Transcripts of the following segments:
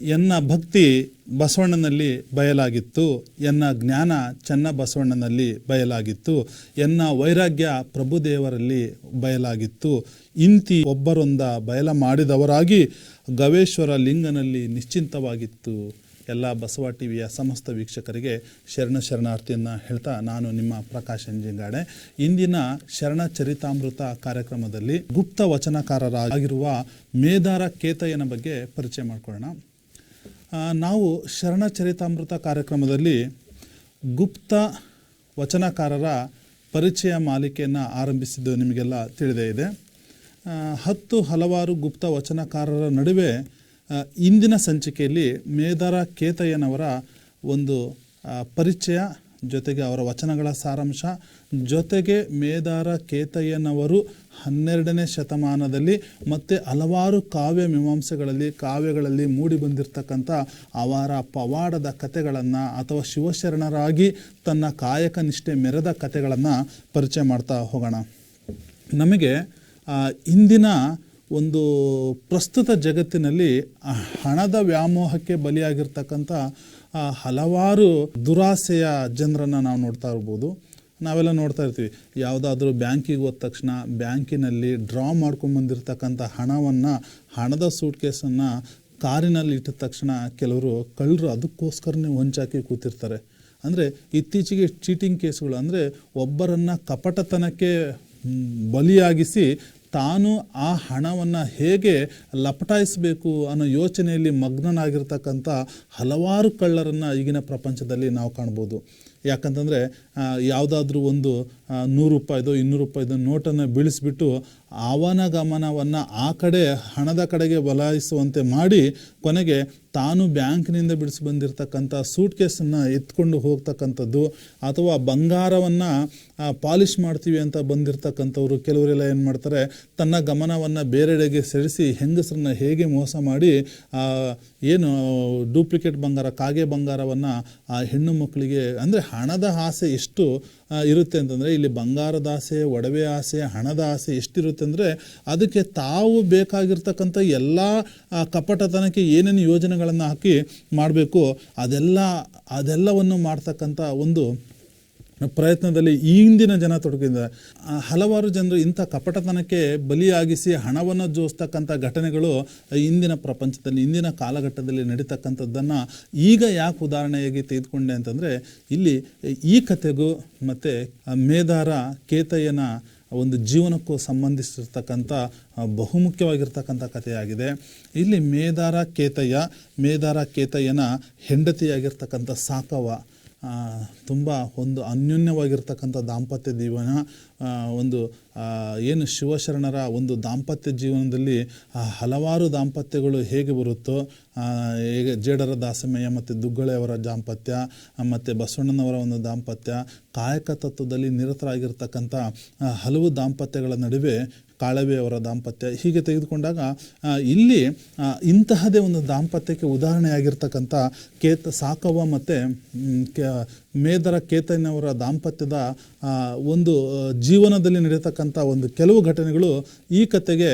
ಎನ್ನ ಭಕ್ತಿ ಬಸವಣ್ಣನಲ್ಲಿ ಬಯಲಾಗಿತ್ತು, ಎನ್ನ ಜ್ಞಾನ ಚೆನ್ನ ಬಸವಣ್ಣನಲ್ಲಿ ಬಯಲಾಗಿತ್ತು, ಎನ್ನ ವೈರಾಗ್ಯ ಪ್ರಭುದೇವರಲ್ಲಿ ಬಯಲಾಗಿತ್ತು, ಇಂತಿ ಒಬ್ಬರೊಂದ ಬಯಲ ಮಾಡಿದವರಾಗಿ ಗವೇಶ್ವರ ಲಿಂಗನಲ್ಲಿ ನಿಶ್ಚಿಂತವಾಗಿತ್ತು. ಎಲ್ಲ ಬಸವ ಟಿವಿಯ ಸಮಸ್ತ ವೀಕ್ಷಕರಿಗೆ ಶರಣ ಶರಣಾರ್ಥಿಯನ್ನು ಹೇಳ್ತಾ ನಾನು ನಿಮ್ಮ ಪ್ರಕಾಶ್ ಅಂಜಿಂಗಾಡೆ ಇಂದಿನ ಶರಣ ಚರಿತಾಮೃತ ಕಾರ್ಯಕ್ರಮದಲ್ಲಿ ಗುಪ್ತ ವಚನಕಾರರಾಗಿರುವ ಮೇದಾರ ಕೇತಯ್ಯನ ಬಗ್ಗೆ ಪರಿಚಯ ಮಾಡ್ಕೊಳ್ಳೋಣ. ನಾವು ಶರಣ ಚರಿತಾಮೃತ ಕಾರ್ಯಕ್ರಮದಲ್ಲಿ ಗುಪ್ತ ವಚನಕಾರರ ಪರಿಚಯ ಮಾಲಿಕೆಯನ್ನು ಆರಂಭಿಸಿದ್ದು ನಿಮಗೆಲ್ಲ ತಿಳಿದೇ ಇದೆ. ಹತ್ತು ಹಲವಾರು ಗುಪ್ತ ವಚನಕಾರರ ನಡುವೆ ಇಂದಿನ ಸಂಚಿಕೆಯಲ್ಲಿ ಮೇದಾರ ಕೇತಯ್ಯನವರ ಒಂದು ಪರಿಚಯ ಜೊತೆಗೆ ಅವರ ವಚನಗಳ ಸಾರಾಂಶ. ಜೊತೆಗೆ ಮೇದಾರ ಕೇತಯ್ಯನವರು ಹನ್ನೆರಡನೇ ಶತಮಾನದಲ್ಲಿ ಮತ್ತು ಹಲವಾರು ಕಾವ್ಯ ಮೀಮಾಂಸೆಗಳಲ್ಲಿ, ಕಾವ್ಯಗಳಲ್ಲಿ ಮೂಡಿ ಬಂದಿರತಕ್ಕಂಥ ಅವರ ಪವಾಡದ ಕಥೆಗಳನ್ನು ಅಥವಾ ಶಿವಶರಣರಾಗಿ ತನ್ನ ಕಾಯಕ ನಿಷ್ಠೆ ಮೆರೆದ ಕಥೆಗಳನ್ನು ಪರಿಚಯ ಮಾಡ್ತಾ ಹೋಗೋಣ. ನಮಗೆ ಇಂದಿನ ಒಂದು ಪ್ರಸ್ತುತ ಜಗತ್ತಿನಲ್ಲಿ ಹಣದ ವ್ಯಾಮೋಹಕ್ಕೆ ಬಲಿಯಾಗಿರ್ತಕ್ಕಂಥ ಹಲವಾರು ದುರಾಸೆಯ ಜನರನ್ನು ನಾವು ನೋಡ್ತಾ ಇರ್ಬೋದು. ನಾವೆಲ್ಲ ನೋಡ್ತಾ ಇರ್ತೀವಿ. ಯಾವುದಾದ್ರೂ ಬ್ಯಾಂಕಿಗೆ ಹೋದ ತಕ್ಷಣ ಬ್ಯಾಂಕಿನಲ್ಲಿ ಡ್ರಾ ಮಾಡ್ಕೊಂಬಂದಿರ್ತಕ್ಕಂಥ ಹಣವನ್ನು, ಹಣದ ಸೂಟ್ ಕೇಸನ್ನು ಕಾರಿನಲ್ಲಿ ಇಟ್ಟ ತಕ್ಷಣ ಕೆಲವರು ಕಳ್ಳರು ಅದಕ್ಕೋಸ್ಕರನೇ ಹೊಂಚಾಕಿ ಕೂತಿರ್ತಾರೆ. ಅಂದರೆ ಇತ್ತೀಚೆಗೆ ಚೀಟಿಂಗ್ ಕೇಸ್ಗಳು ಅಂದರೆ ಒಬ್ಬರನ್ನು ಕಪಟತನಕ್ಕೆ ಬಲಿಯಾಗಿಸಿ ತಾನು ಆ ಹಣವನ್ನು ಹೇಗೆ ಲಪಟಾಯಿಸಬೇಕು ಅನ್ನೋ ಯೋಚನೆಯಲ್ಲಿ ಮಗ್ನನಾಗಿರ್ತಕ್ಕಂಥ ಹಲವಾರು ಕಳ್ಳರನ್ನು ಈಗಿನ ಪ್ರಪಂಚದಲ್ಲಿ ನಾವು ಕಾಣ್ಬೋದು. ಯಾಕಂತಂದರೆ ಯಾವುದಾದ್ರೂ ಒಂದು ನೂರು ರೂಪಾಯಿದೋ, ಇನ್ನೂರು ರೂಪಾಯಿದೋ ನೋಟನ್ನು ಬೀಳಿಸ್ಬಿಟ್ಟು ಅವನ ಗಮನವನ್ನು ಆ ಕಡೆ ಹಣದ ಕಡೆಗೆ ಬಲಾಯಿಸುವಂತೆ ಮಾಡಿ ಕೊನೆಗೆ ತಾನು ಬ್ಯಾಂಕ್ನಿಂದ ಬಿಡಿಸಿ ಬಂದಿರತಕ್ಕಂಥ ಸೂಟ್ ಕೇಸನ್ನು ಎತ್ಕೊಂಡು ಹೋಗ್ತಕ್ಕಂಥದ್ದು ಅಥವಾ ಬಂಗಾರವನ್ನು ಪಾಲಿಷ್ ಮಾಡ್ತೀವಿ ಅಂತ ಬಂದಿರತಕ್ಕಂಥವ್ರು ಕೆಲವರೆಲ್ಲ ಏನು ಮಾಡ್ತಾರೆ, ತನ್ನ ಗಮನವನ್ನು ಬೇರೆಡೆಗೆ ಸೆಳೆಸಿ ಹೆಂಗಸರನ್ನ ಹೇಗೆ ಮೋಸ ಮಾಡಿ ಏನು ಡೂಪ್ಲಿಕೇಟ್ ಬಂಗಾರ, ಕಾಗೆ ಬಂಗಾರವನ್ನು ಆ ಹೆಣ್ಣು ಮಕ್ಕಳಿಗೆ, ಅಂದರೆ ಹಣದ ಆಸೆ ಎಷ್ಟು ಇರುತ್ತೆ ಅಂತಂದರೆ ಇಲ್ಲಿ ಬಂಗಾರದ ಆಸೆ, ಒಡವೆ ಆಸೆ, ಹಣದ ಆಸೆ ಎಷ್ಟಿರುತ್ತೆ ಅಂದರೆ ಅದಕ್ಕೆ ತಾವು ಬೇಕಾಗಿರ್ತಕ್ಕಂಥ ಎಲ್ಲ ಕಪಟತನಕ್ಕೆ ಏನೇನು ಯೋಜನೆಗಳನ್ನು ಹಾಕಿ ಮಾಡಬೇಕು, ಅದೆಲ್ಲ, ಅದೆಲ್ಲವನ್ನು ಮಾಡ್ತಕ್ಕಂಥ ಒಂದು ಪ್ರಯತ್ನದಲ್ಲಿ ಇಂದಿನ ಜನ ತೊಡಗಿದ್ದಾರೆ ಹಲವಾರು ಜನರು ಇಂಥ ಕಪಟತನಕ್ಕೆ ಬಲಿಯಾಗಿಸಿ ಹಣವನ್ನು ಜೋಸ್ತಕ್ಕಂಥ ಘಟನೆಗಳು ಇಂದಿನ ಪ್ರಪಂಚದಲ್ಲಿ, ಇಂದಿನ ಕಾಲಘಟ್ಟದಲ್ಲಿ ನಡೀತಕ್ಕಂಥದ್ದನ್ನು ಈಗ ಯಾಕೆ ಉದಾಹರಣೆಯಾಗಿ ತೆಗೆದುಕೊಂಡೆ ಅಂತಂದರೆ, ಇಲ್ಲಿ ಈ ಕಥೆಗೂ ಮತ್ತು ಮೇದಾರ ಕೇತಯ್ಯನ ಒಂದು ಜೀವನಕ್ಕೂ ಸಂಬಂಧಿಸಿರ್ತಕ್ಕಂಥ ಬಹುಮುಖ್ಯವಾಗಿರ್ತಕ್ಕಂಥ ಕಥೆಯಾಗಿದೆ. ಇಲ್ಲಿ ಮೇದಾರ ಕೇತಯ್ಯ, ಮೇದಾರ ಕೇತಯ್ಯನ ಹೆಂಡತಿಯಾಗಿರ್ತಕ್ಕಂಥ ಸಾಕವ ತುಂಬ ಒಂದು ಅನ್ಯೋನ್ಯವಾಗಿರ್ತಕ್ಕಂಥ ದಾಂಪತ್ಯ ಜೀವನ ಒಂದು ಏನು ಶಿವಶರಣರ ಒಂದು ದಾಂಪತ್ಯ ಜೀವನದಲ್ಲಿ ಹಲವಾರು ದಾಂಪತ್ಯಗಳು ಹೇಗೆ ಬರುತ್ತೋ ಹೇಗೆ ಜೇಡರ ದಾಸಮಯ್ಯ ಮತ್ತು ದುಗ್ಗಳೆಯವರ ದಾಂಪತ್ಯ, ಮತ್ತು ಬಸವಣ್ಣನವರ ಒಂದು ದಾಂಪತ್ಯ, ಕಾಯಕ ತತ್ವದಲ್ಲಿ ನಿರತರಾಗಿರ್ತಕ್ಕಂಥ ಹಲವು ದಾಂಪತ್ಯಗಳ ನಡುವೆ ಕಾಳವೆಯವರ ದಾಂಪತ್ಯ ಹೀಗೆ ತೆಗೆದುಕೊಂಡಾಗ ಇಲ್ಲಿ ಇಂತಹದೇ ಒಂದು ದಾಂಪತ್ಯಕ್ಕೆ ಉದಾಹರಣೆಯಾಗಿರ್ತಕ್ಕಂಥ, ಕೇತ ಸಾಕವ್ವ ಮತ್ತು ಮೇದರ ಕೇತನವರ ದಾಂಪತ್ಯದ ಒಂದು ಜೀವನದಲ್ಲಿ ನಡೆಯತಕ್ಕಂಥ ಒಂದು ಕೆಲವು ಘಟನೆಗಳು ಈ ಕತೆಗೆ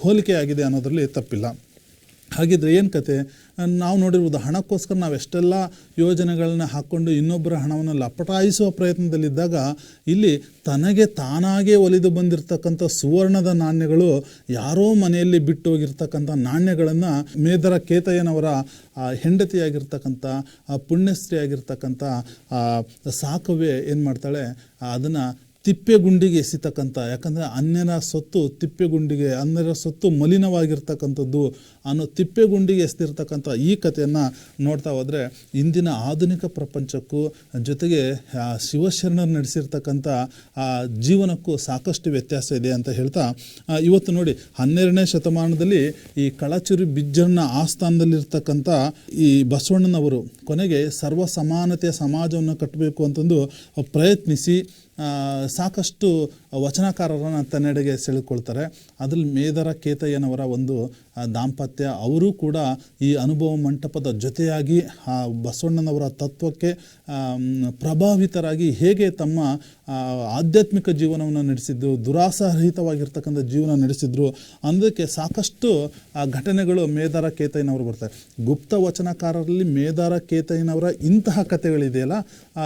ಹೋಲಿಕೆಯಾಗಿದೆ ಅನ್ನೋದರಲ್ಲಿ ತಪ್ಪಿಲ್ಲ. ಹಾಗಿದ್ರೆ ಏನು ಕತೆ? ನಾವು ನೋಡಿರ್ಬೋದು ಹಣಕ್ಕೋಸ್ಕರ ನಾವು ಎಷ್ಟೆಲ್ಲ ಯೋಜನೆಗಳನ್ನ ಹಾಕ್ಕೊಂಡು ಇನ್ನೊಬ್ಬರ ಹಣವನ್ನು ಲಪಟಾಯಿಸುವ ಪ್ರಯತ್ನದಲ್ಲಿದ್ದಾಗ ಇಲ್ಲಿ ತನಗೆ ತಾನಾಗೇ ಒಲಿದು ಬಂದಿರತಕ್ಕಂಥ ಸುವರ್ಣದ ನಾಣ್ಯಗಳು ಯಾರೋ ಮನೆಯಲ್ಲಿ ಬಿಟ್ಟು ಹೋಗಿರ್ತಕ್ಕಂಥ ನಾಣ್ಯಗಳನ್ನು ಮೇಧರ ಕೇತಯ್ಯನವರ ಹೆಂಡತಿಯಾಗಿರ್ತಕ್ಕಂಥ ಪುಣ್ಯಸ್ತ್ರೀಯಾಗಿರ್ತಕ್ಕಂಥ ಆ, ಸಾಕವೇ ಏನು ಮಾಡ್ತಾಳೆ? ಅದನ್ನು ತಿಪ್ಪೆಗುಂಡಿಗೆ ಎಸಿತಕ್ಕಂಥ, ಯಾಕಂದರೆ ಅನ್ಯರ ಸೊತ್ತು ತಿಪ್ಪೆಗುಂಡಿಗೆ, ಅನ್ಯರ ಸೊತ್ತು ಮಲಿನವಾಗಿರ್ತಕ್ಕಂಥದ್ದು ಅನ್ನೋ ತಿಪ್ಪೆಗುಂಡಿಗೆ ಎಸೆದಿರ್ತಕ್ಕಂಥ ಈ ಕಥೆಯನ್ನು ನೋಡ್ತಾ ಹೋದರೆ ಇಂದಿನ ಆಧುನಿಕ ಪ್ರಪಂಚಕ್ಕೂ ಜೊತೆಗೆ ಶಿವಶರಣರು ನಡೆಸಿರ್ತಕ್ಕಂಥ, ಆ, ಜೀವನಕ್ಕೂ ಸಾಕಷ್ಟು ವ್ಯತ್ಯಾಸ ಇದೆ ಅಂತ ಹೇಳ್ತಾ ಇವತ್ತು ನೋಡಿ ಹನ್ನೆರಡನೇ ಶತಮಾನದಲ್ಲಿ ಈ ಕಳಚುರಿ ಬಿಜ್ಜಣ್ಣ ಆಸ್ಥಾನದಲ್ಲಿರ್ತಕ್ಕಂಥ ಈ ಬಸವಣ್ಣನವರು ಕೊನೆಗೆ ಸರ್ವ ಸಮಾನತೆಯ ಸಮಾಜವನ್ನು ಕಟ್ಟಬೇಕು ಅಂತಂದು ಪ್ರಯತ್ನಿಸಿ ಸಾಕಷ್ಟು ವಚನಕಾರರನ್ನು ತನ್ನೆಡೆಗೆ ಸೆಳೆದುಕೊಳ್ತಾರೆ. ಅದರಲ್ಲಿ ಮೇದರ ಕೇತಯ್ಯನವರ ಒಂದು ದಾಂಪತ್ಯ, ಅವರು ಕೂಡ ಈ ಅನುಭವ ಮಂಟಪದ ಜೊತೆಯಾಗಿ, ಆ ಬಸವಣ್ಣನವರ ತತ್ವಕ್ಕೆ ಪ್ರಭಾವಿತರಾಗಿ ಹೇಗೆ ತಮ್ಮ ಆಧ್ಯಾತ್ಮಿಕ ಜೀವನವನ್ನು ನಡೆಸಿದ್ದು ದುರಾಸರಹಿತವಾಗಿರ್ತಕ್ಕಂಥ ಜೀವನ ನಡೆಸಿದ್ರು ಅನ್ನೋದಕ್ಕೆ ಸಾಕಷ್ಟು, ಆ, ಘಟನೆಗಳು ಮೇದಾರ ಕೇತಯ್ಯನವರು ಬರ್ತಾರೆ. ಗುಪ್ತ ವಚನಕಾರರಲ್ಲಿ ಮೇದಾರ ಕೇತಯ್ಯನವರ ಇಂತಹ ಕಥೆಗಳಿದೆಯಲ್ಲ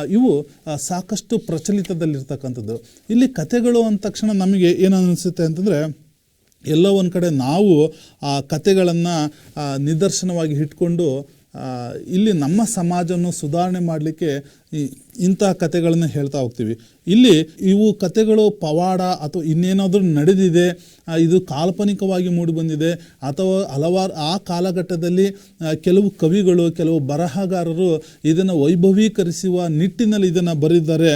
ಇವು ಸಾಕಷ್ಟು ಪ್ರಚಲಿತದಲ್ಲಿರ್ತಕ್ಕಂಥದ್ದು. ಇಲ್ಲಿ ಕಥೆಗಳು ಅಂದ ತಕ್ಷಣ ನಮಗೆ ಏನು ಅನಿಸುತ್ತೆ ಅಂತಂದರೆ ಎಲ್ಲೋ ಒಂದು ಕಡೆ ನಾವು ಆ ಕತೆಗಳನ್ನು ನಿದರ್ಶನವಾಗಿ ಇಟ್ಕೊಂಡು ಇಲ್ಲಿ ನಮ್ಮ ಸಮಾಜವನ್ನು ಸುಧಾರಣೆ ಮಾಡಲಿಕ್ಕೆ ಇಂಥ ಕತೆಗಳನ್ನು ಹೇಳ್ತಾ ಹೋಗ್ತೀವಿ. ಇಲ್ಲಿ ಇವು ಕತೆಗಳು, ಪವಾಡ ಅಥವಾ ಇನ್ನೇನಾದರೂ ನಡೆದಿದೆ ಇದು ಕಾಲ್ಪನಿಕವಾಗಿ ಮೂಡಿಬಂದಿದೆ ಅಥವಾ ಹಲವಾರು, ಆ ಕಾಲಘಟ್ಟದಲ್ಲಿ ಕೆಲವು ಕವಿಗಳು, ಕೆಲವು ಬರಹಗಾರರು ಇದನ್ನು ವೈಭವೀಕರಿಸುವ ನಿಟ್ಟಿನಲ್ಲಿ ಇದನ್ನು ಬರೆದಿದ್ದಾರೆ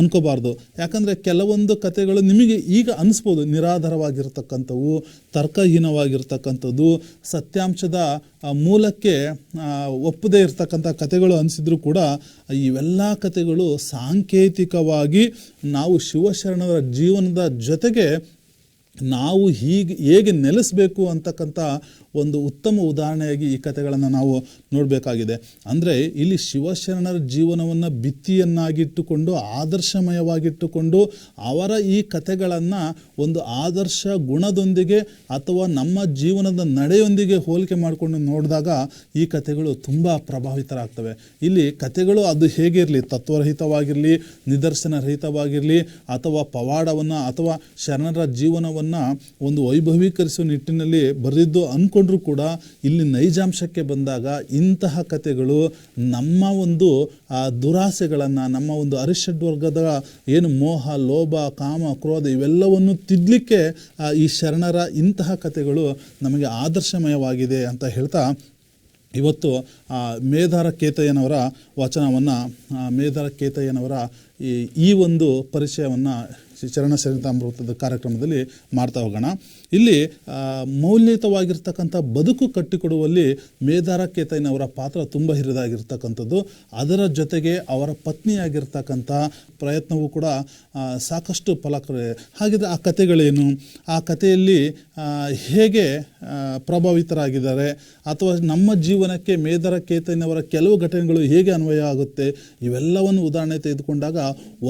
ಅನ್ಕೋಬಾರ್ದು. ಯಾಕಂದರೆ ಕೆಲವೊಂದು ಕತೆಗಳು ನಿಮಗೆ ಈಗ ಅನಿಸ್ಬೋದು, ನಿರಾಧಾರವಾಗಿರ್ತಕ್ಕಂಥವು, ತರ್ಕಹೀನವಾಗಿರ್ತಕ್ಕಂಥದ್ದು, ಸತ್ಯಾಂಶದ ಮೂಲಕ್ಕೆ ಒಪ್ಪದೇ ಇರತಕ್ಕಂಥ ಕತೆಗಳು ಅನಿಸಿದ್ರು ಕೂಡ ಇವೆಲ್ಲ ಕತೆಗಳು ಸಾಂಕೇತಿಕವಾಗಿ ನಾವು ಶಿವಶರಣರ ಜೀವನದ ಜೊತೆಗೆ ನಾವು ಹೀಗೆ ಹೇಗೆ ನೆಲೆಸಬೇಕು ಅಂತಕ್ಕಂಥ ಒಂದು ಉತ್ತಮ ಉದಾಹರಣೆಯಾಗಿ ಈ ಕಥೆಗಳನ್ನು ನಾವು ನೋಡಬೇಕಾಗಿದೆ. ಅಂದರೆ ಇಲ್ಲಿ ಶಿವಶರಣರ ಜೀವನವನ್ನು ಭಿತ್ತಿಯನ್ನಾಗಿಟ್ಟುಕೊಂಡು, ಆದರ್ಶಮಯವಾಗಿಟ್ಟುಕೊಂಡು, ಅವರ ಈ ಕಥೆಗಳನ್ನು ಒಂದು ಆದರ್ಶ ಗುಣದೊಂದಿಗೆ ಅಥವಾ ನಮ್ಮ ಜೀವನದ ನಡೆಯೊಂದಿಗೆ ಹೋಲಿಕೆ ಮಾಡಿಕೊಂಡು ನೋಡಿದಾಗ ಈ ಕಥೆಗಳು ತುಂಬ ಪ್ರಭಾವಿತರಾಗ್ತವೆ. ಇಲ್ಲಿ ಕಥೆಗಳು ಅದು ಹೇಗಿರಲಿ ತತ್ವರಹಿತವಾಗಿರಲಿ ನಿದರ್ಶನ ರಹಿತವಾಗಿರಲಿ ಅಥವಾ ಪವಾಡವನ್ನು ಅಥವಾ ಶರಣರ ಜೀವನವನ್ನು ಒಂದು ವೈಭವೀಕರಿಸುವ ನಿಟ್ಟಿನಲ್ಲಿ ಬರೆದಿದ್ದು ಅಂದ್ಕೊಂಡ್ರೂ ಕೂಡ ಇಲ್ಲಿ ನೈಜಾಂಶಕ್ಕೆ ಬಂದಾಗ ಇಂತಹ ಕಥೆಗಳು ನಮ್ಮ ಒಂದು ದುರಾಸೆಗಳನ್ನು, ನಮ್ಮ ಒಂದು ಅರಿಷಡ್ವರ್ಗದ ಏನು ಮೋಹ, ಲೋಭ, ಕಾಮ, ಕ್ರೋಧ ಇವೆಲ್ಲವನ್ನು ತಿದ್ದಲಿಕ್ಕೆ ಈ ಶರಣರ ಇಂತಹ ಕಥೆಗಳು ನಮಗೆ ಆದರ್ಶಮಯವಾಗಿದೆ ಅಂತ ಹೇಳ್ತಾ ಇವತ್ತು ಮೇಧಾರ ಕೇತಯ್ಯನವರ ವಚನವನ್ನು ಮೇಧಾರ ಕೇತಯ್ಯನವರ ಈ ಈ ಒಂದು ಪರಿಚಯವನ್ನು ಚರಣ ಸರಿತಾಮೃತದ ಕಾರ್ಯಕ್ರಮದಲ್ಲಿ ಮಾಡ್ತಾ ಹೋಗೋಣ. ಇಲ್ಲಿ ಮೌಲ್ಯಯುತವಾಗಿರ್ತಕ್ಕಂಥ ಬದುಕು ಕಟ್ಟಿಕೊಡುವಲ್ಲಿ ಮೇಧಾರ ಕೇತಯ್ಯನವರ ಪಾತ್ರ ತುಂಬ ಹಿರಿದಾಗಿರ್ತಕ್ಕಂಥದ್ದು. ಅದರ ಜೊತೆಗೆ ಅವರ ಪತ್ನಿಯಾಗಿರ್ತಕ್ಕಂಥ ಪ್ರಯತ್ನವೂ ಕೂಡ ಸಾಕಷ್ಟು ಫಲಕರ ಹಾಗಿದ್ರೆ ಆ ಕಥೆಗಳೇನು? ಆ ಕಥೆಯಲ್ಲಿ ಹೇಗೆ ಪ್ರಭಾವಿತರಾಗಿದ್ದಾರೆ? ಅಥವಾ ನಮ್ಮ ಜೀವನಕ್ಕೆ ಮೇಧರ ಕೇತಯ್ಯನವರ ಕೆಲವು ಘಟನೆಗಳು ಹೇಗೆ ಅನ್ವಯ ಆಗುತ್ತೆ? ಇವೆಲ್ಲವನ್ನು ಉದಾಹರಣೆ ತೆಗೆದುಕೊಂಡಾಗ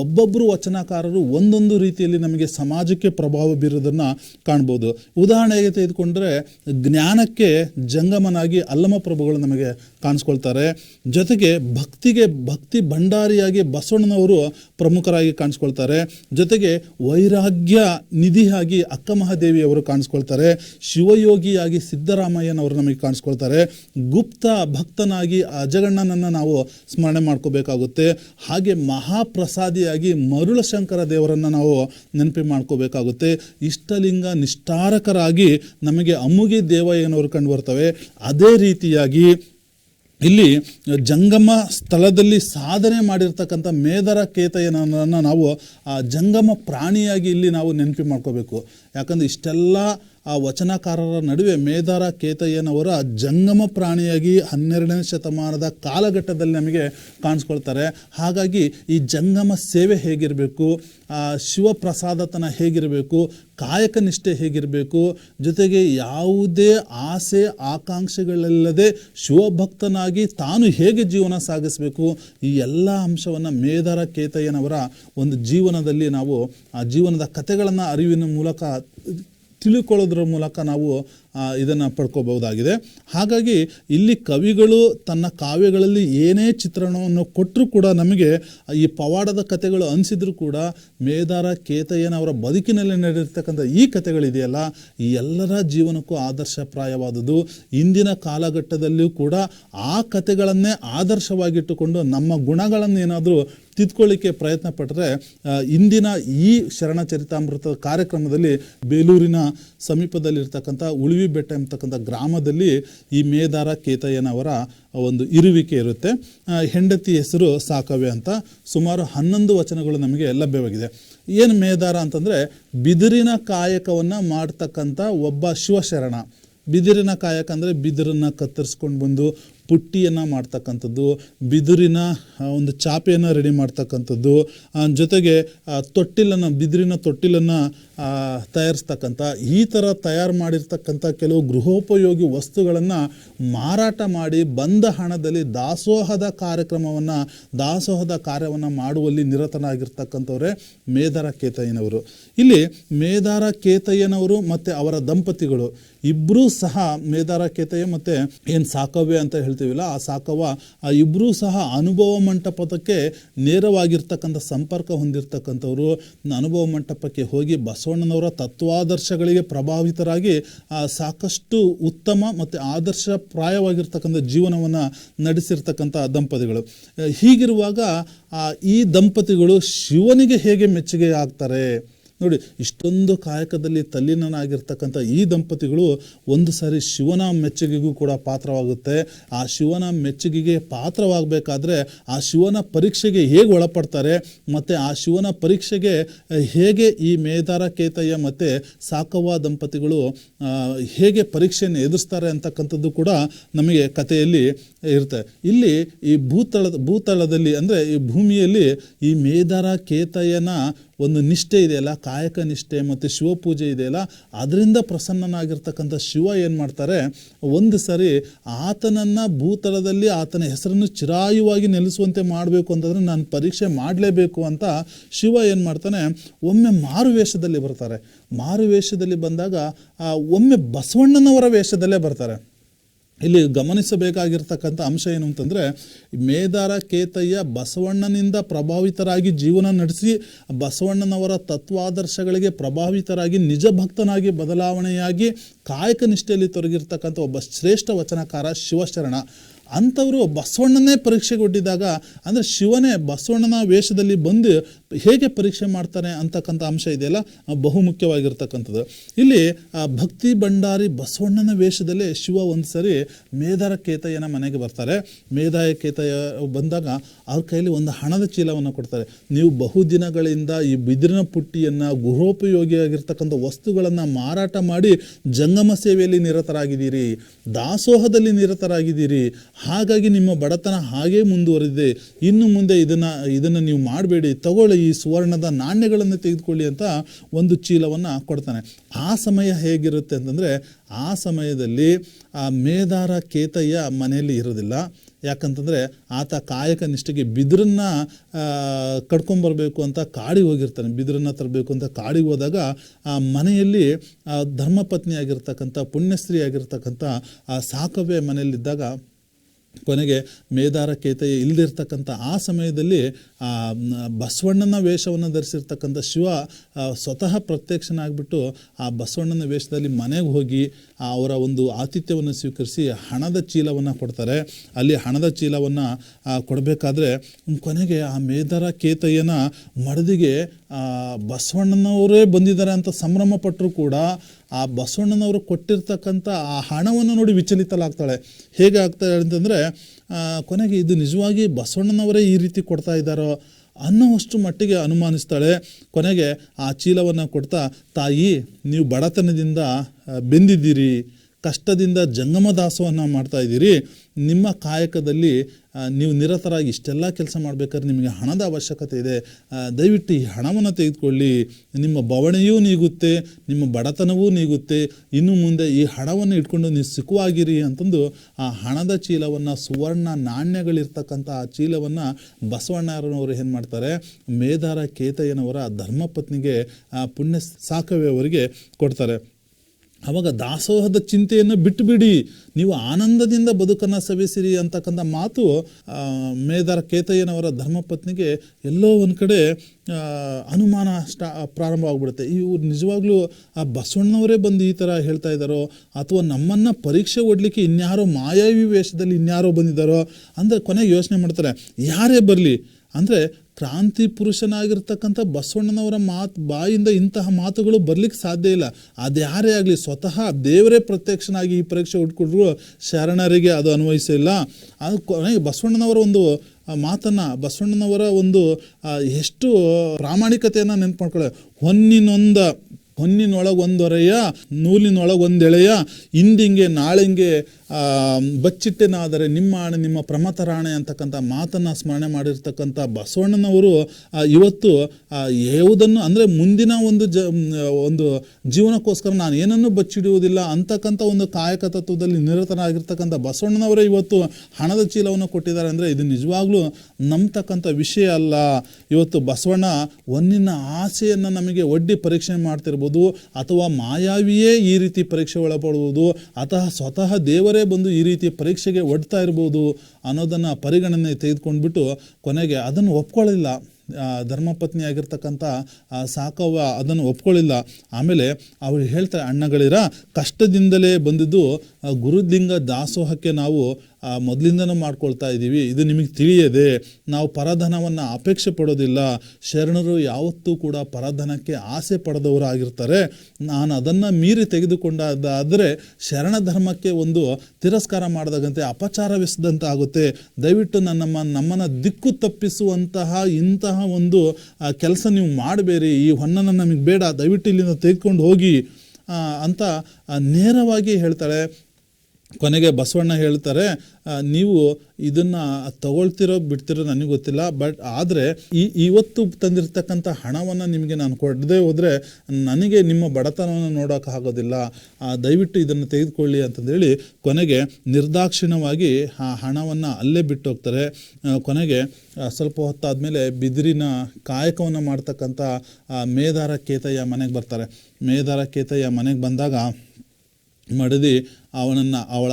ಒಬ್ಬೊಬ್ಬರು ವಚನಕಾರರು ಒಂದೊಂದು ರೀತಿಯಲ್ಲಿ ನಮಗೆ ಸಮಾಜಕ್ಕೆ ಪ್ರಭಾವ ಬೀರೋದನ್ನು ಕಾಣ್ಬೋದು. ಉದಾಹರಣೆಗೆ ತೆಗೆದುಕೊಂಡ್ರೆ ಜ್ಞಾನಕ್ಕೆ ಜಂಗಮನಾಗಿ ಅಲ್ಲಮಪ್ರಭುಗಳು ನಮಗೆ ಕಾಣಿಸ್ಕೊಳ್ತಾರೆ. ಜೊತೆಗೆ ಭಕ್ತಿಗೆ, ಭಕ್ತಿ ಭಂಡಾರಿಯಾಗಿ ಬಸವಣ್ಣನವರು ಪ್ರಮುಖರಾಗಿ ಕಾಣಿಸ್ಕೊಳ್ತಾರೆ. ಜೊತೆಗೆ ವೈರಾಗ್ಯ ನಿಧಿಯಾಗಿ ಅಕ್ಕ ಮಹಾದೇವಿಯವರು ಕಾಣಿಸ್ಕೊಳ್ತಾರೆ. ಶಿವಯೋಗಿಯಾಗಿ ಸಿದ್ದರಾಮಯ್ಯನವರು ನಮಗೆ ಕಾಣಿಸ್ಕೊಳ್ತಾರೆ. ಗುಪ್ತ ಭಕ್ತನಾಗಿ ಅಜಗಣ್ಣನನ್ನು ನಾವು ಸ್ಮರಣೆ ಮಾಡ್ಕೋಬೇಕಾಗುತ್ತೆ. ಹಾಗೆ ಮಹಾಪ್ರಸಾದಿಯಾಗಿ ಮರುಳಶಂಕರ ದೇವರನ್ನು ನಾವು ನೆನಪಿ ಮಾಡ್ಕೋಬೇಕಾಗುತ್ತೆ. ಇಷ್ಟಲಿಂಗ ನಿಷ್ಠಾರಕರಾಗಿ ನಮಗೆ ಅಮ್ಮುಗಿ ದೇವಯ್ಯನವರು ಕಂಡು ಬರ್ತವೆ. ಅದೇ ರೀತಿಯಾಗಿ ಇಲ್ಲಿ ಜಂಗಮ ಸ್ಥಳದಲ್ಲಿ ಸಾಧನೆ ಮಾಡಿರ್ತಕ್ಕಂಥ ಮೇದರ ಕೇತಯ್ಯನನ್ನು ನಾವು ಆ ಜಂಗಮ ಪ್ರಾಣಿಯಾಗಿ ಇಲ್ಲಿ ನಾವು ನೆನಪು ಮಾಡ್ಕೋಬೇಕು. ಯಾಕಂದರೆ ಇಷ್ಟೆಲ್ಲ ಆ ವಚನಕಾರರ ನಡುವೆ ಮೇದಾರ ಕೇತಯ್ಯನವರ ಜಂಗಮ ಪ್ರಾಣಿಯಾಗಿ ಹನ್ನೆರಡನೇ ಶತಮಾನದ ಕಾಲಘಟ್ಟದಲ್ಲಿ ನಮಗೆ ಕಾಣಿಸ್ಕೊಳ್ತಾರೆ. ಹಾಗಾಗಿ ಈ ಜಂಗಮ ಸೇವೆ ಹೇಗಿರಬೇಕು ಶಿವಪ್ರಸಾದತನ ಹೇಗಿರಬೇಕು, ಕಾಯಕ ನಿಷ್ಠೆ ಹೇಗಿರಬೇಕು, ಜೊತೆಗೆ ಯಾವುದೇ ಆಸೆ ಆಕಾಂಕ್ಷೆಗಳಿಲ್ಲದೆ ಶಿವಭಕ್ತನಾಗಿ ತಾನು ಹೇಗೆ ಜೀವನ ಸಾಗಿಸಬೇಕು, ಈ ಎಲ್ಲ ಅಂಶವನ್ನು ಮೇದರ ಕೇತಯ್ಯನವರ ಒಂದು ಜೀವನದಲ್ಲಿ ನಾವು ಆ ಜೀವನದ ಕಥೆಗಳನ್ನು, ಅರಿವಿನ ಮೂಲಕ ತಿಳ್ಕೊಳ್ಳೋದ್ರ ಮೂಲಕ ನಾವು ಇದನ್ನು ಪಡ್ಕೋಬಹುದಾಗಿದೆ. ಹಾಗಾಗಿ ಇಲ್ಲಿ ಕವಿಗಳು ತನ್ನ ಕಾವ್ಯಗಳಲ್ಲಿ ಏನೇ ಚಿತ್ರಣವನ್ನು ಕೊಟ್ಟರೂ ಕೂಡ ನಮಗೆ ಈ ಪವಾಡದ ಕಥೆಗಳು ಅನಿಸಿದ್ರು ಕೂಡ ಮೇದಾರ ಕೇತಯ್ಯನವರ ಬದುಕಿನಲ್ಲಿ ನಡೆದಿರ್ತಕ್ಕಂಥ ಈ ಕಥೆಗಳಿದೆಯಲ್ಲ, ಈ ಎಲ್ಲರ ಜೀವನಕ್ಕೂ ಆದರ್ಶಪ್ರಾಯವಾದುದು ಇಂದಿನ ಕಾಲಘಟ್ಟದಲ್ಲಿಯೂ ಕೂಡ ಆ ಕಥೆಗಳನ್ನೇ ಆದರ್ಶವಾಗಿಟ್ಟುಕೊಂಡು ನಮ್ಮ ಗುಣಗಳನ್ನೇನಾದರೂ ತಿದ್ಕೊಳ್ಳಿಕ್ಕೆ ಪ್ರಯತ್ನ ಪಟ್ಟರೆ ಇಂದಿನ ಈ ಶರಣ ಚರಿತಾಮೃತ ಕಾರ್ಯಕ್ರಮದಲ್ಲಿ ಬೇಲೂರಿನ ಸಮೀಪದಲ್ಲಿರ್ತಕ್ಕಂಥ ಉಳಿವಿ ಬೆಟ್ಟ ಎಂಬತಕ್ಕಂಥ ಗ್ರಾಮದಲ್ಲಿ ಈ ಮೇದಾರ ಕೇತಯ್ಯನವರ ಒಂದು ಇರುವಿಕೆ ಇರುತ್ತೆ. ಹೆಂಡತಿ ಹೆಸರು ಸಾಕವೆ ಅಂತ ಸುಮಾರು ಹನ್ನೊಂದು ವಚನಗಳು ನಮಗೆ ಲಭ್ಯವಾಗಿದೆ. ಏನು ಮೇದಾರ ಅಂತಂದರೆ ಬಿದಿರಿನ ಕಾಯಕವನ್ನು ಮಾಡ್ತಕ್ಕಂಥ ಒಬ್ಬ ಶಿವಶರಣ. ಬಿದಿರಿನ ಕಾಯಕ ಅಂದರೆ ಬಿದಿರನ್ನು ಕತ್ತರಿಸ್ಕೊಂಡು ಬಂದು ಪುಟ್ಟಿಯನ್ನು ಮಾಡ್ತಕ್ಕಂಥದ್ದು, ಬಿದಿರಿನ ಒಂದು ಚಾಪೆಯನ್ನು ರೆಡಿ ಮಾಡ್ತಕ್ಕಂಥದ್ದು ಜೊತೆಗೆ ತೊಟ್ಟಿಲನ್ನು, ಬಿದಿರಿನ ತೊಟ್ಟಿಲನ್ನು ತಯಾರಿಸ್ತಕ್ಕಂಥ, ಈ ಥರ ತಯಾರು ಮಾಡಿರ್ತಕ್ಕಂಥ ಕೆಲವು ಗೃಹೋಪಯೋಗಿ ವಸ್ತುಗಳನ್ನು ಮಾರಾಟ ಮಾಡಿ ಬಂದ ಹಣದಲ್ಲಿ ದಾಸೋಹದ ಕಾರ್ಯಕ್ರಮವನ್ನು, ದಾಸೋಹದ ಕಾರ್ಯವನ್ನು ಮಾಡುವಲ್ಲಿ ನಿರತನಾಗಿರ್ತಕ್ಕಂಥವರೇ ಮೇದರ ಕೇತಯ್ಯನವರು. ಇಲ್ಲಿ ಮೇದಾರ ಕೇತಯ್ಯನವರು ಮತ್ತು ಅವರ ದಂಪತಿಗಳು. ಇಬ್ಬರೂ ಸಹ ಮೇದಾರ ಕೇತಯ್ಯ ಮತ್ತು ಏನು ಸಾಕವ್ಯ ಅಂತ ಹೇಳ್ತೀವಿಲ್ಲ, ಆ ಸಾಕವ್ವ, ಆ ಇಬ್ಬರೂ ಸಹ ಅನುಭವ ಮಂಟಪದಕ್ಕೆ ನೇರವಾಗಿರ್ತಕ್ಕಂಥ ಸಂಪರ್ಕ ಹೊಂದಿರತಕ್ಕಂಥವ್ರು. ಅನುಭವ ಮಂಟಪಕ್ಕೆ ಹೋಗಿ ಬಸವಣ್ಣನವರ ತತ್ವಾದರ್ಶಗಳಿಗೆ ಪ್ರಭಾವಿತರಾಗಿ ಸಾಕಷ್ಟು ಉತ್ತಮ ಮತ್ತು ಆದರ್ಶಪ್ರಾಯವಾಗಿರ್ತಕ್ಕಂಥ ಜೀವನವನ್ನು ನಡೆಸಿರ್ತಕ್ಕಂಥ ದಂಪತಿಗಳು. ಹೀಗಿರುವಾಗ ಈ ದಂಪತಿಗಳು ಶಿವನಿಗೆ ಹೇಗೆ ಮೆಚ್ಚುಗೆ ಆಗ್ತಾರೆ? ನೋಡಿ, ಇಷ್ಟೊಂದು ಕಾಯಕದಲ್ಲಿ ತಲ್ಲೀನನಾಗಿರ್ತಕ್ಕಂಥ ಈ ದಂಪತಿಗಳು ಒಂದು ಸಾರಿ ಶಿವನ ಮೆಚ್ಚುಗೆಗೂ ಕೂಡ ಪಾತ್ರವಾಗುತ್ತೆ. ಆ ಶಿವನ ಮೆಚ್ಚುಗೆಗೆ ಪಾತ್ರವಾಗಬೇಕಾದ್ರೆ ಆ ಶಿವನ ಪರೀಕ್ಷೆಗೆ ಹೇಗೆ ಒಳಪಡ್ತಾರೆ, ಮತ್ತು ಆ ಶಿವನ ಪರೀಕ್ಷೆಗೆ ಹೇಗೆ ಈ ಮೇಧಾರ ಕೇತಯ್ಯ ಮತ್ತು ಸಾಕವ್ವ ದಂಪತಿಗಳು ಹೇಗೆ ಪರೀಕ್ಷೆಯನ್ನು ಎದುರಿಸ್ತಾರೆ ಅಂತಕ್ಕಂಥದ್ದು ಕೂಡ ನಮಗೆ ಕಥೆಯಲ್ಲಿ ಇರುತ್ತೆ. ಇಲ್ಲಿ ಈ ಭೂತಳ ಭೂತಳದಲ್ಲಿ ಅಂದರೆ ಈ ಭೂಮಿಯಲ್ಲಿ ಈ ಮೇಧಾರ ಕೇತಯ್ಯನ ಒಂದು ನಿಷ್ಠೆ ಇದೆಯಲ್ಲ, ಕಾಯಕ ನಿಷ್ಠೆ ಮತ್ತು ಶಿವಪೂಜೆ ಇದೆಯಲ್ಲ, ಅದರಿಂದ ಪ್ರಸನ್ನನಾಗಿರ್ತಕ್ಕಂಥ ಶಿವ ಏನು ಮಾಡ್ತಾರೆ? ಒಂದು ಸರಿ ಆತನನ್ನು ಭೂತಳದಲ್ಲಿ ಆತನ ಹೆಸರನ್ನು ಚಿರಾಯುವಾಗಿ ನೆಲೆಸುವಂತೆ ಮಾಡಬೇಕು ಅಂತಂದರೆ ನಾನು ಪರೀಕ್ಷೆ ಮಾಡಲೇಬೇಕು ಅಂತ ಶಿವ ಏನು ಮಾಡ್ತಾನೆ? ಒಮ್ಮೆ ಮಾರು ವೇಷದಲ್ಲಿ ಬರ್ತಾರೆ. ಮಾರು ವೇಷದಲ್ಲಿ ಬಂದಾಗ ಒಮ್ಮೆ ಬಸವಣ್ಣನವರ ವೇಷದಲ್ಲೇ ಬರ್ತಾರೆ. ಇಲ್ಲಿ ಗಮನಿಸಬೇಕಾಗಿರ್ತಕ್ಕಂಥ ಅಂಶ ಏನು ಅಂತಂದರೆ, ಮೇದಾರ ಕೇತಯ್ಯ ಬಸವಣ್ಣನಿಂದ ಪ್ರಭಾವಿತರಾಗಿ ಜೀವನ ನಡೆಸಿ, ಬಸವಣ್ಣನವರ ತತ್ವಾದರ್ಶಗಳಿಗೆ ಪ್ರಭಾವಿತರಾಗಿ, ನಿಜ ಭಕ್ತನಾಗಿ, ಬದಲಾವಣೆಯಾಗಿ, ಕಾಯಕ ನಿಷ್ಠೆಯಲ್ಲಿ ತೊರಗಿರ್ತಕ್ಕಂಥ ಒಬ್ಬ ಶ್ರೇಷ್ಠ ವಚನಕಾರ ಶಿವಶರಣ. ಅಂಥವರು ಬಸವಣ್ಣನೇ ಪರೀಕ್ಷೆಗೊಡ್ಡಿದಾಗ ಅಂದರೆ ಶಿವನೇ ಬಸವಣ್ಣನ ವೇಷದಲ್ಲಿ ಬಂದು ಹೇಗೆ ಪರೀಕ್ಷೆ ಮಾಡ್ತಾನೆ ಅಂತಕ್ಕಂಥ ಅಂಶ ಇದೆಯಲ್ಲ, ಬಹುಮುಖ್ಯವಾಗಿರ್ತಕ್ಕಂಥದ್ದು. ಇಲ್ಲಿ ಭಕ್ತಿ ಭಂಡಾರಿ ಬಸವಣ್ಣನ ವೇಷದಲ್ಲಿ ಶಿವ ಒಂದು ಸರಿ ಮೇದಾರ ಮನೆಗೆ ಬರ್ತಾರೆ. ಮೇದಾಯ ಕೇತಯ್ಯ ಬಂದಾಗ ಅವ್ರ ಕೈಯಲ್ಲಿ ಒಂದು ಹಣದ ಚೀಲವನ್ನು ಕೊಡ್ತಾರೆ. ನೀವು ಬಹುದಿನಗಳಿಂದ ಈ ಬಿದಿರಿನ ಪುಟ್ಟಿಯನ್ನು ಗೃಹೋಪಯೋಗಿಯಾಗಿರ್ತಕ್ಕಂಥ ವಸ್ತುಗಳನ್ನು ಮಾರಾಟ ಮಾಡಿ ಜಂಗಮ ಸೇವೆಯಲ್ಲಿ ನಿರತರಾಗಿದ್ದೀರಿ, ದಾಸೋಹದಲ್ಲಿ ನಿರತರಾಗಿದ್ದೀರಿ. ಹಾಗಾಗಿ ನಿಮ್ಮ ಬಡತನ ಹಾಗೇ ಮುಂದುವರಿದಿದೆ. ಇನ್ನು ಮುಂದೆ ಇದನ್ನು ಇದನ್ನು ನೀವು ಮಾಡಬೇಡಿ. ತಗೊಳ್ಳಿ, ಈ ಸುವರ್ಣದ ನಾಣ್ಯಗಳನ್ನು ತೆಗೆದುಕೊಳ್ಳಿ ಅಂತ ಒಂದು ಚೀಲವನ್ನು ಕೊಡ್ತಾನೆ. ಆ ಸಮಯ ಹೇಗಿರುತ್ತೆ ಅಂತಂದರೆ, ಆ ಸಮಯದಲ್ಲಿ ಆ ಮೇದಾರ ಕೇತಯ್ಯ ಮನೆಯಲ್ಲಿ ಇರೋದಿಲ್ಲ ಯಾಕಂತಂದರೆ ಆತ ಕಾಯಕ ನಿಷ್ಠೆಗೆ ಬಿದಿರನ್ನ ಕಡ್ಕೊಂಬರ್ಬೇಕು ಅಂತ ಕಾಡಿಗೆ ಹೋಗಿರ್ತಾನೆ. ಬಿದಿರನ್ನ ತರಬೇಕು ಅಂತ ಕಾಡಿಗೆ ಹೋದಾಗ ಆ ಮನೆಯಲ್ಲಿ, ಆ, ಧರ್ಮಪತ್ನಿ ಆಗಿರ್ತಕ್ಕಂಥ, ಪುಣ್ಯಸ್ತ್ರೀ ಆಗಿರ್ತಕ್ಕಂಥ, ಆ ಸಾಕವೇ ಮನೆಯಲ್ಲಿದ್ದಾಗ ಕೊನೆಗೆ ಮೇದಾರ ಕೇತೆಯ ಇಲ್ಲದಿರ್ತಕ್ಕಂಥ ಆ ಸಮಯದಲ್ಲಿ ಬಸವಣ್ಣನ ವೇಷವನ್ನು ಧರಿಸಿರ್ತಕ್ಕಂಥ ಶಿವ ಸ್ವತಃ ಪ್ರತ್ಯಕ್ಷನಾಗ್ಬಿಟ್ಟು ಆ ಬಸವಣ್ಣನ ವೇಷದಲ್ಲಿ ಮನೆಗೆ ಹೋಗಿ ಅವರ ಒಂದು ಆತಿಥ್ಯವನ್ನು ಸ್ವೀಕರಿಸಿ ಹಣದ ಚೀಲವನ್ನು ಕೊಡ್ತಾರೆ. ಅಲ್ಲಿ ಹಣದ ಚೀಲವನ್ನು ಕೊಡಬೇಕಾದ್ರೆ ಕೊನೆಗೆ ಆ ಮೇದಾರ ಕೇತಯ್ಯನ ಮಡದಿಗೆ ಬಸವಣ್ಣನವರೇ ಬಂದಿದ್ದಾರೆ ಅಂತ ಸಂಭ್ರಮ ಪಟ್ಟರು ಕೂಡ ಆ ಬಸವಣ್ಣನವರು ಕೊಟ್ಟಿರ್ತಕ್ಕಂಥ ಆ ಹಣವನ್ನು ನೋಡಿ ವಿಚಲಿತಲಾಗ್ತಾಳೆ. ಹೇಗೆ ಆಗ್ತಾಳೆ ಅಂತಂದರೆ ಕೊನೆಗೆ ಇದು ನಿಜವಾಗಿ ಬಸವಣ್ಣನವರೇ ಈ ರೀತಿ ಕೊಡ್ತಾ ಇದ್ದಾರೋ ಅನ್ನೋವಷ್ಟು ಮಟ್ಟಿಗೆ ಅನುಮಾನಿಸ್ತಾಳೆ. ಕೊನೆಗೆ ಆ ಚೀಲವನ್ನು ಕೊಡ್ತಾ, ತಾಯಿ, ನೀವು ಬಡತನದಿಂದ ಬೆಂದಿದ್ದೀರಿ, ಕಷ್ಟದಿಂದ ಜಂಗಮ ದಾಸವನ್ನು ಮಾಡ್ತಾ ಇದ್ದೀರಿ. ನಿಮ್ಮ ಕಾಯಕದಲ್ಲಿ ನೀವು ನಿರತರಾಗಿ ಇಷ್ಟೆಲ್ಲ ಕೆಲಸ ಮಾಡಬೇಕಾದ್ರೆ ನಿಮಗೆ ಹಣದ ಅವಶ್ಯಕತೆ ಇದೆ. ದಯವಿಟ್ಟು ಈ ಹಣವನ್ನು ತೆಗೆದುಕೊಳ್ಳಿ. ನಿಮ್ಮ ಬವಣೆಯೂ ನೀಗುತ್ತೆ, ನಿಮ್ಮ ಬಡತನವೂ ನೀಗುತ್ತೆ. ಇನ್ನು ಮುಂದೆ ಈ ಹಣವನ್ನು ಇಟ್ಕೊಂಡು ನೀವು ಸುಖವಾಗಿರಿ ಅಂತಂದು, ಆ ಹಣದ ಚೀಲವನ್ನು, ಸುವರ್ಣ ನಾಣ್ಯಗಳಿರ್ತಕ್ಕಂಥ ಆ ಚೀಲವನ್ನು ಬಸವಣ್ಣರವರು ಏನು ಮಾಡ್ತಾರೆ, ಮೇಧಾರ ಕೇತಯ್ಯನವರ ಧರ್ಮಪತ್ನಿಗೆ ಪುಣ್ಯ ಸಾಕವೇ ಅವರಿಗೆ ಕೊಡ್ತಾರೆ. ಅವಾಗ ದಾಸೋಹದ ಚಿಂತೆಯನ್ನು ಬಿಟ್ಟುಬಿಡಿ. ನೀವು ಆನಂದದಿಂದ ಬದುಕನ್ನು ಸವಿಸಿರಿ ಅಂತಕ್ಕಂಥ ಮಾತು ಮೇದಾರ ಕೇತಯ್ಯನವರ ಧರ್ಮಪತ್ನಿಗೆ ಎಲ್ಲೋ ಒಂದು ಕಡೆ ಅನುಮಾನ ಸ್ಟಾ, ಪ್ರಾರಂಭ ಆಗ್ಬಿಡುತ್ತೆ. ಇವ್ರು ನಿಜವಾಗ್ಲೂ ಆ ಬಸವಣ್ಣವರೇ ಬಂದು ಈ ಥರ ಹೇಳ್ತಾ ಇದ್ದಾರೋ, ಅಥವಾ ನಮ್ಮನ್ನು ಪರೀಕ್ಷೆ ಓಡಲಿಕ್ಕೆ ಇನ್ಯಾರೋ ಮಾಯಾವಿ ವೇಷದಲ್ಲಿ ಇನ್ಯಾರೋ ಬಂದಿದ್ದಾರೋ, ಅಂದರೆ ಕೊನೆಗೆ ಯೋಚನೆ ಮಾಡ್ತಾರೆ, ಯಾರೇ ಬರಲಿ, ಅಂದರೆ ಕ್ರಾಂತಿ ಪುರುಷನಾಗಿರ್ತಕ್ಕಂಥ ಬಸವಣ್ಣನವರ ಮಾತು, ಬಾಯಿಂದ ಇಂತಹ ಮಾತುಗಳು ಬರ್ಲಿಕ್ಕೆ ಸಾಧ್ಯ ಇಲ್ಲ. ಅದು ಯಾರೇ ಆಗಲಿ ಸ್ವತಃ ದೇವರೇ ಪ್ರತ್ಯಕ್ಷನಾಗಿ ಈ ಪರೀಕ್ಷೆ ಉಟ್ಕೊಂಡ್ರು ಶರಣರಿಗೆ ಅದು ಅನ್ವಯಿಸಿಲ್ಲ ಅದು ಕೊನೆಗೆ ಬಸವಣ್ಣನವರ ಒಂದು ಮಾತನ್ನು, ಬಸವಣ್ಣನವರ ಒಂದು ಎಷ್ಟು ಪ್ರಾಮಾಣಿಕತೆಯನ್ನು ನೆನ್ಪು ಮಾಡ್ಕೊಳ್ಳೋ ಹೊನ್ನಿನೊಂದ, ಹೊನ್ನಿನೊಳಗೊಂದೊರೆಯ, ನೂಲಿನೊಳಗೊಂದೆಳೆಯ ಇಂದಿಂಗೆ ನಾಳೆಂಗೆ ಬಚ್ಚಿಟ್ಟೆನಾದರೆ ನಿಮ್ಮ ಆಣೆ, ನಿಮ್ಮ ಪ್ರಮತರಾಣೆ ಅಂತಕ್ಕಂಥ ಮಾತನ್ನು ಸ್ಮರಣೆ ಮಾಡಿರ್ತಕ್ಕಂಥ ಬಸವಣ್ಣನವರು ಇವತ್ತು ಯಾವುದನ್ನು, ಅಂದರೆ ಮುಂದಿನ ಒಂದು ಜ ಒಂದು ಜೀವನಕ್ಕೋಸ್ಕರ ನಾನು ಏನನ್ನೂ ಬಚ್ಚಿಡುವುದಿಲ್ಲ ಅಂತಕ್ಕಂಥ ಒಂದು ಕಾಯಕ ತತ್ವದಲ್ಲಿ ನಿರತರಾಗಿರ್ತಕ್ಕಂಥ ಬಸವಣ್ಣನವರೇ ಇವತ್ತು ಹಣದ ಚೀಲವನ್ನು ಕೊಟ್ಟಿದ್ದಾರೆ ಅಂದರೆ ಇದು ನಿಜವಾಗ್ಲೂ ನಂಬ್ತಕ್ಕಂಥ ವಿಷಯ ಅಲ್ಲ. ಇವತ್ತು ಬಸವಣ್ಣ ಒಂದಿನ ಆಸೆಯನ್ನು ನಮಗೆ ಒಡ್ಡಿ ಪರೀಕ್ಷೆ ಮಾಡ್ತಿರ್ಬೋದು ಅಥವಾ ಮಾಯಾವಿಯೇ ಈ ರೀತಿ ಪರೀಕ್ಷೆ ಒಳಪಡುವುದು. ಅಥವಾ ಸ್ವತಃ ದೇವರೇ ಬಂದು ಈ ರೀತಿ ಪರೀಕ್ಷೆಗೆ ಒಡ್ತಾ ಇರ್ಬೋದು ಅನ್ನೋದನ್ನು ಪರಿಗಣನೆ ತೆಗೆದುಕೊಂಡ್ಬಿಟ್ಟು ಕೊನೆಗೆ ಅದನ್ನು ಒಪ್ಕೊಳ್ಳಿಲ್ಲ. ಧರ್ಮಪತ್ನಿ ಆಗಿರ್ತಕ್ಕಂಥ ಸಾಕವ್ವ ಅದನ್ನು ಒಪ್ಕೊಳ್ಳಿಲ್ಲ. ಆಮೇಲೆ ಅವ್ರು ಹೇಳ್ತಾರೆ, ಅಣ್ಣಗಳಿರ, ಕಷ್ಟದಿಂದಲೇ ಬಂದಿದ್ದು ಗುರುಲಿಂಗ ದಾಸೋಹಕ್ಕೆ ನಾವು ಮೊದಲಿಂದನೂ ಮಾಡ್ಕೊಳ್ತಾ ಇದ್ದೀವಿ ಇದು ನಿಮಗೆ ತಿಳಿಯದೆ ನಾವು ಪರಧನವನ್ನು ಅಪೇಕ್ಷೆ ಪಡೋದಿಲ್ಲ. ಶರಣರು ಯಾವತ್ತೂ ಕೂಡ ಪರಧನಕ್ಕೆ ಆಸೆ ಪಡೆದವರಾಗಿರ್ತಾರೆ. ನಾನು ಅದನ್ನು ಮೀರಿ ತೆಗೆದುಕೊಂಡಾದರೆ ಶರಣ ಧರ್ಮಕ್ಕೆ ಒಂದು ತಿರಸ್ಕಾರ ಮಾಡಿದಾಗಂತೆ ಅಪಚಾರವೆಸದಂತೆ ಆಗುತ್ತೆ ದಯವಿಟ್ಟು ನನ್ನಮ್ಮ, ನಮ್ಮನ್ನು ದಿಕ್ಕು ತಪ್ಪಿಸುವಂತಹ ಇಂತಹ ಒಂದು ಕೆಲಸ ನೀವು ಮಾಡಬೇಡಿ. ಈ ಹೊನ್ನನ್ನು ನಮಗೆ ಬೇಡ. ದಯವಿಟ್ಟು ಇಲ್ಲಿಂದ ತೆಗೆದುಕೊಂಡು ಹೋಗಿ. ಅಂತ ನೇರವಾಗಿ ಹೇಳ್ತಾಳೆ. ಕೊನೆಗೆ ಬಸವಣ್ಣ ಹೇಳ್ತಾರೆ ನೀವು ಇದನ್ನು ತಗೊಳ್ತಿರೋ ಬಿಡ್ತಿರೋ ನನಗೆ ಗೊತ್ತಿಲ್ಲ, ಬಟ್ ಆದರೆ ಈ, ಇವತ್ತು ತಂದಿರತಕ್ಕಂಥ ಹಣವನ್ನು ನಿಮಗೆ ನಾನು ಕೊಡದೆ ಹೋದರೆ ನನಗೆ ನಿಮ್ಮ ಬಡತನವನ್ನು ನೋಡೋಕೆ ಆಗೋದಿಲ್ಲ. ದಯವಿಟ್ಟು ಇದನ್ನು ತೆಗೆದುಕೊಳ್ಳಿ ಅಂತಂದೇಳಿ ಕೊನೆಗೆ ನಿರ್ದಾಕ್ಷಿಣ್ಯವಾಗಿ ಆ ಹಣವನ್ನು ಅಲ್ಲೇ ಬಿಟ್ಟು ಹೋಗ್ತಾರೆ ಕೊನೆಗೆ ಸ್ವಲ್ಪ ಹೊತ್ತಾದಮೇಲೆ ಬಿದಿರಿನ ಕಾಯಕವನ್ನು ಮಾಡ್ತಕ್ಕಂಥ ಮೇಧಾರ ಕೇತಯ್ಯ ಮನೆಗೆ ಬರ್ತಾರೆ. ಮೇದಾರ ಕೇತಯ್ಯ ಮನೆಗೆ ಬಂದಾಗ ಮಡದಿ ಅವನನ್ನು ಅವಳ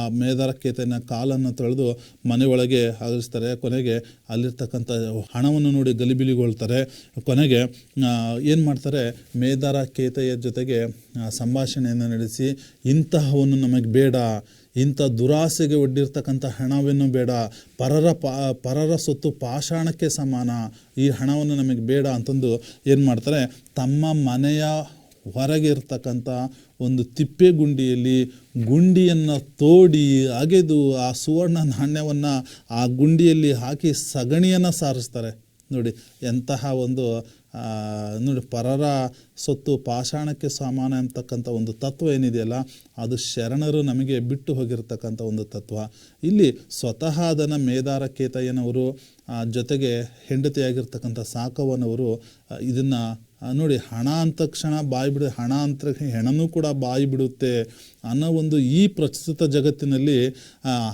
ಆ ಮೇದಾರ ಕೇತನ ಕಾಲನ್ನು ತೊಳೆದು ಮನೆಯೊಳಗೆ ಹಗರಿಸ್ತಾರೆ ಕೊನೆಗೆ ಅಲ್ಲಿರ್ತಕ್ಕಂಥ ಹಣವನ್ನು ನೋಡಿ ಗಲಿಬಿಲಿಗೊಳ್ತಾರೆ. ಕೊನೆಗೆ ಏನು ಮಾಡ್ತಾರೆ? ಮೇದಾರ ಕೇತೆಯ ಜೊತೆಗೆ ಸಂಭಾಷಣೆಯನ್ನು ನಡೆಸಿ, ಇಂತಹವನ್ನು ನಮಗೆ ಬೇಡ, ಇಂಥ ದುರಾಸೆಗೆ ಒಡ್ಡಿರ್ತಕ್ಕಂಥ ಹಣವೇನು ಬೇಡ, ಪರರ ಪಾ, ಪರರ ಸೊತ್ತು ಪಾಷಾಣಕ್ಕೆ ಸಮಾನ, ಈ ಹಣವನ್ನು ನಮಗೆ ಬೇಡ ಅಂತಂದು ಏನು ಮಾಡ್ತಾರೆ? ತಮ್ಮ ಮನೆಯ ಹೊರಗೆ ಇರ್ತಕ್ಕಂಥ ಒಂದು ತಿಪ್ಪೆ ಗುಂಡಿಯಲ್ಲಿ ಗುಂಡಿಯನ್ನು ತೋಡಿ ಅಗೆದು ಆ ಸುವರ್ಣ ನಾಣ್ಯವನ್ನು ಆ ಗುಂಡಿಯಲ್ಲಿ ಹಾಕಿ ಸಗಣಿಯನ್ನು ಸಾರಿಸ್ತಾರೆ. ನೋಡಿ, ಎಂತಹ ಒಂದು ನೋಡಿ, ಪರರ ಸೊತ್ತು ಪಾಷಾಣಕ್ಕೆ ಸಮಾನ ಅಂತಕ್ಕಂಥ ಒಂದು ತತ್ವ ಏನಿದೆಯಲ್ಲ, ಅದು ಶರಣರು ನಮಗೆ ಬಿಟ್ಟು ಹೋಗಿರ್ತಕ್ಕಂಥ ಒಂದು ತತ್ವ. ಇಲ್ಲಿ ಸ್ವತಃ ಅದನ್ನು ಮೇದಾರ ಕೇತಯ್ಯನವರು ಜೊತೆಗೆ ಹೆಂಡತಿಯಾಗಿರ್ತಕ್ಕಂಥ ಸಾಕವನವರು ಇದನ್ನು ನೋಡಿ ಹಣ ಅಂತ ತಕ್ಷಣ ಬಾಯಿ ಬಿಡ ಹಣ ಅಂತ ಹೆಣನೂ ಕೂಡ ಬಾಯಿ ಬಿಡುತ್ತೆ. ಅನ್ನೋ ಒಂದು ಈ ಪ್ರಸ್ತುತ ಜಗತ್ತಿನಲ್ಲಿ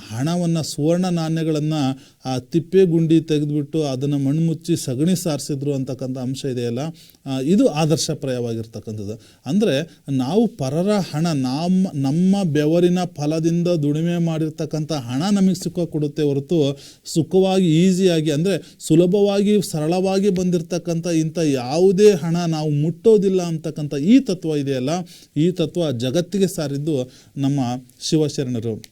ಹಣವನ್ನು, ಸುವರ್ಣ ನಾಣ್ಯಗಳನ್ನು, ಆ, ತಿಪ್ಪೆ ಗುಂಡಿ ತೆಗೆದುಬಿಟ್ಟು ಅದನ್ನು ಮಣ್ಣು ಮುಚ್ಚಿ ಸಗಣಿ ಸಾರಿಸಿದ್ರು ಅಂತಕ್ಕಂಥ ಅಂಶ ಇದೆಯಲ್ಲ ಇದು ಆದರ್ಶಪ್ರಾಯವಾಗಿರ್ತಕ್ಕಂಥದ್ದು. ಅಂದರೆ ನಾವು ಪರರ ಹಣ ನಮ್ಮ ನಮ್ಮ ಬೆವರಿನ ಫಲದಿಂದ ದುಡಿಮೆ ಮಾಡಿರ್ತಕ್ಕಂಥ ಹಣ ನಮಗೆ ಸುಖ ಕೊಡುತ್ತೆ ಹೊರತು ಸುಖವಾಗಿ, ಈಸಿಯಾಗಿ, ಅಂದರೆ ಸುಲಭವಾಗಿ, ಸರಳವಾಗಿ ಬಂದಿರತಕ್ಕಂಥ ಇಂಥ ಯಾವುದೇ ಹಣ ನಾವು ಮುಟ್ಟೋದಿಲ್ಲ ಅಂತಕ್ಕಂಥ ಈ ತತ್ವ ಇದೆಯಲ್ಲ, ಈ ತತ್ವ ಜಗತ್ತಿಗೆ ಸಾರಿದ್ದು ನಮ್ಮ ಶಿವಶರಣರು.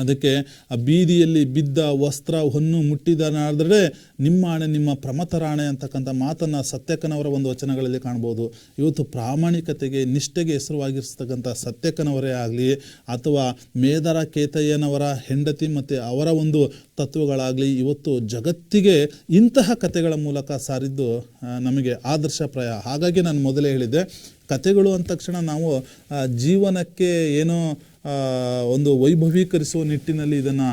ಅದಕ್ಕೆ ಆ ಬೀದಿಯಲ್ಲಿ ಬಿದ್ದ ವಸ್ತ್ರ ಹೊನ್ನು ಮುಟ್ಟಿದನಾದರೆ ನಿಮ್ಮ ಆಣೆ ನಿಮ್ಮ ಪ್ರಮತರಾಣೆ ಅಂತಕ್ಕಂಥ ಮಾತನ್ನು ಸತ್ಯಕ್ಕನವರ ಒಂದು ವಚನಗಳಲ್ಲಿ ಕಾಣ್ಬೋದು. ಇವತ್ತು ಪ್ರಾಮಾಣಿಕತೆಗೆ, ನಿಷ್ಠೆಗೆ ಹೆಸರುವಾಗಿರ್ತಕ್ಕಂಥ ಸತ್ಯಕ್ಕನವರೇ ಆಗಲಿ ಅಥವಾ ಮೇದರ ಕೇತಯ್ಯನವರ ಹೆಂಡತಿ ಮತ್ತು ಅವರ ಒಂದು ತತ್ವಗಳಾಗಲಿ ಇವತ್ತು ಜಗತ್ತಿಗೆ ಇಂತಹ ಕಥೆಗಳ ಮೂಲಕ ಸಾರಿದ್ದು ನಮಗೆ ಆದರ್ಶಪ್ರಾಯ ಹಾಗಾಗಿ ನಾನು ಮೊದಲೇ ಹೇಳಿದ್ದೆ, ಕಥೆಗಳು ಅಂದ ತಕ್ಷಣ ನಾವು ಜೀವನಕ್ಕೆ ಏನೋ ಒಂದು ವೈಭವೀಕರಿಸುವ ನಿಟ್ಟಿನಲ್ಲಿ ಇದನ್ನು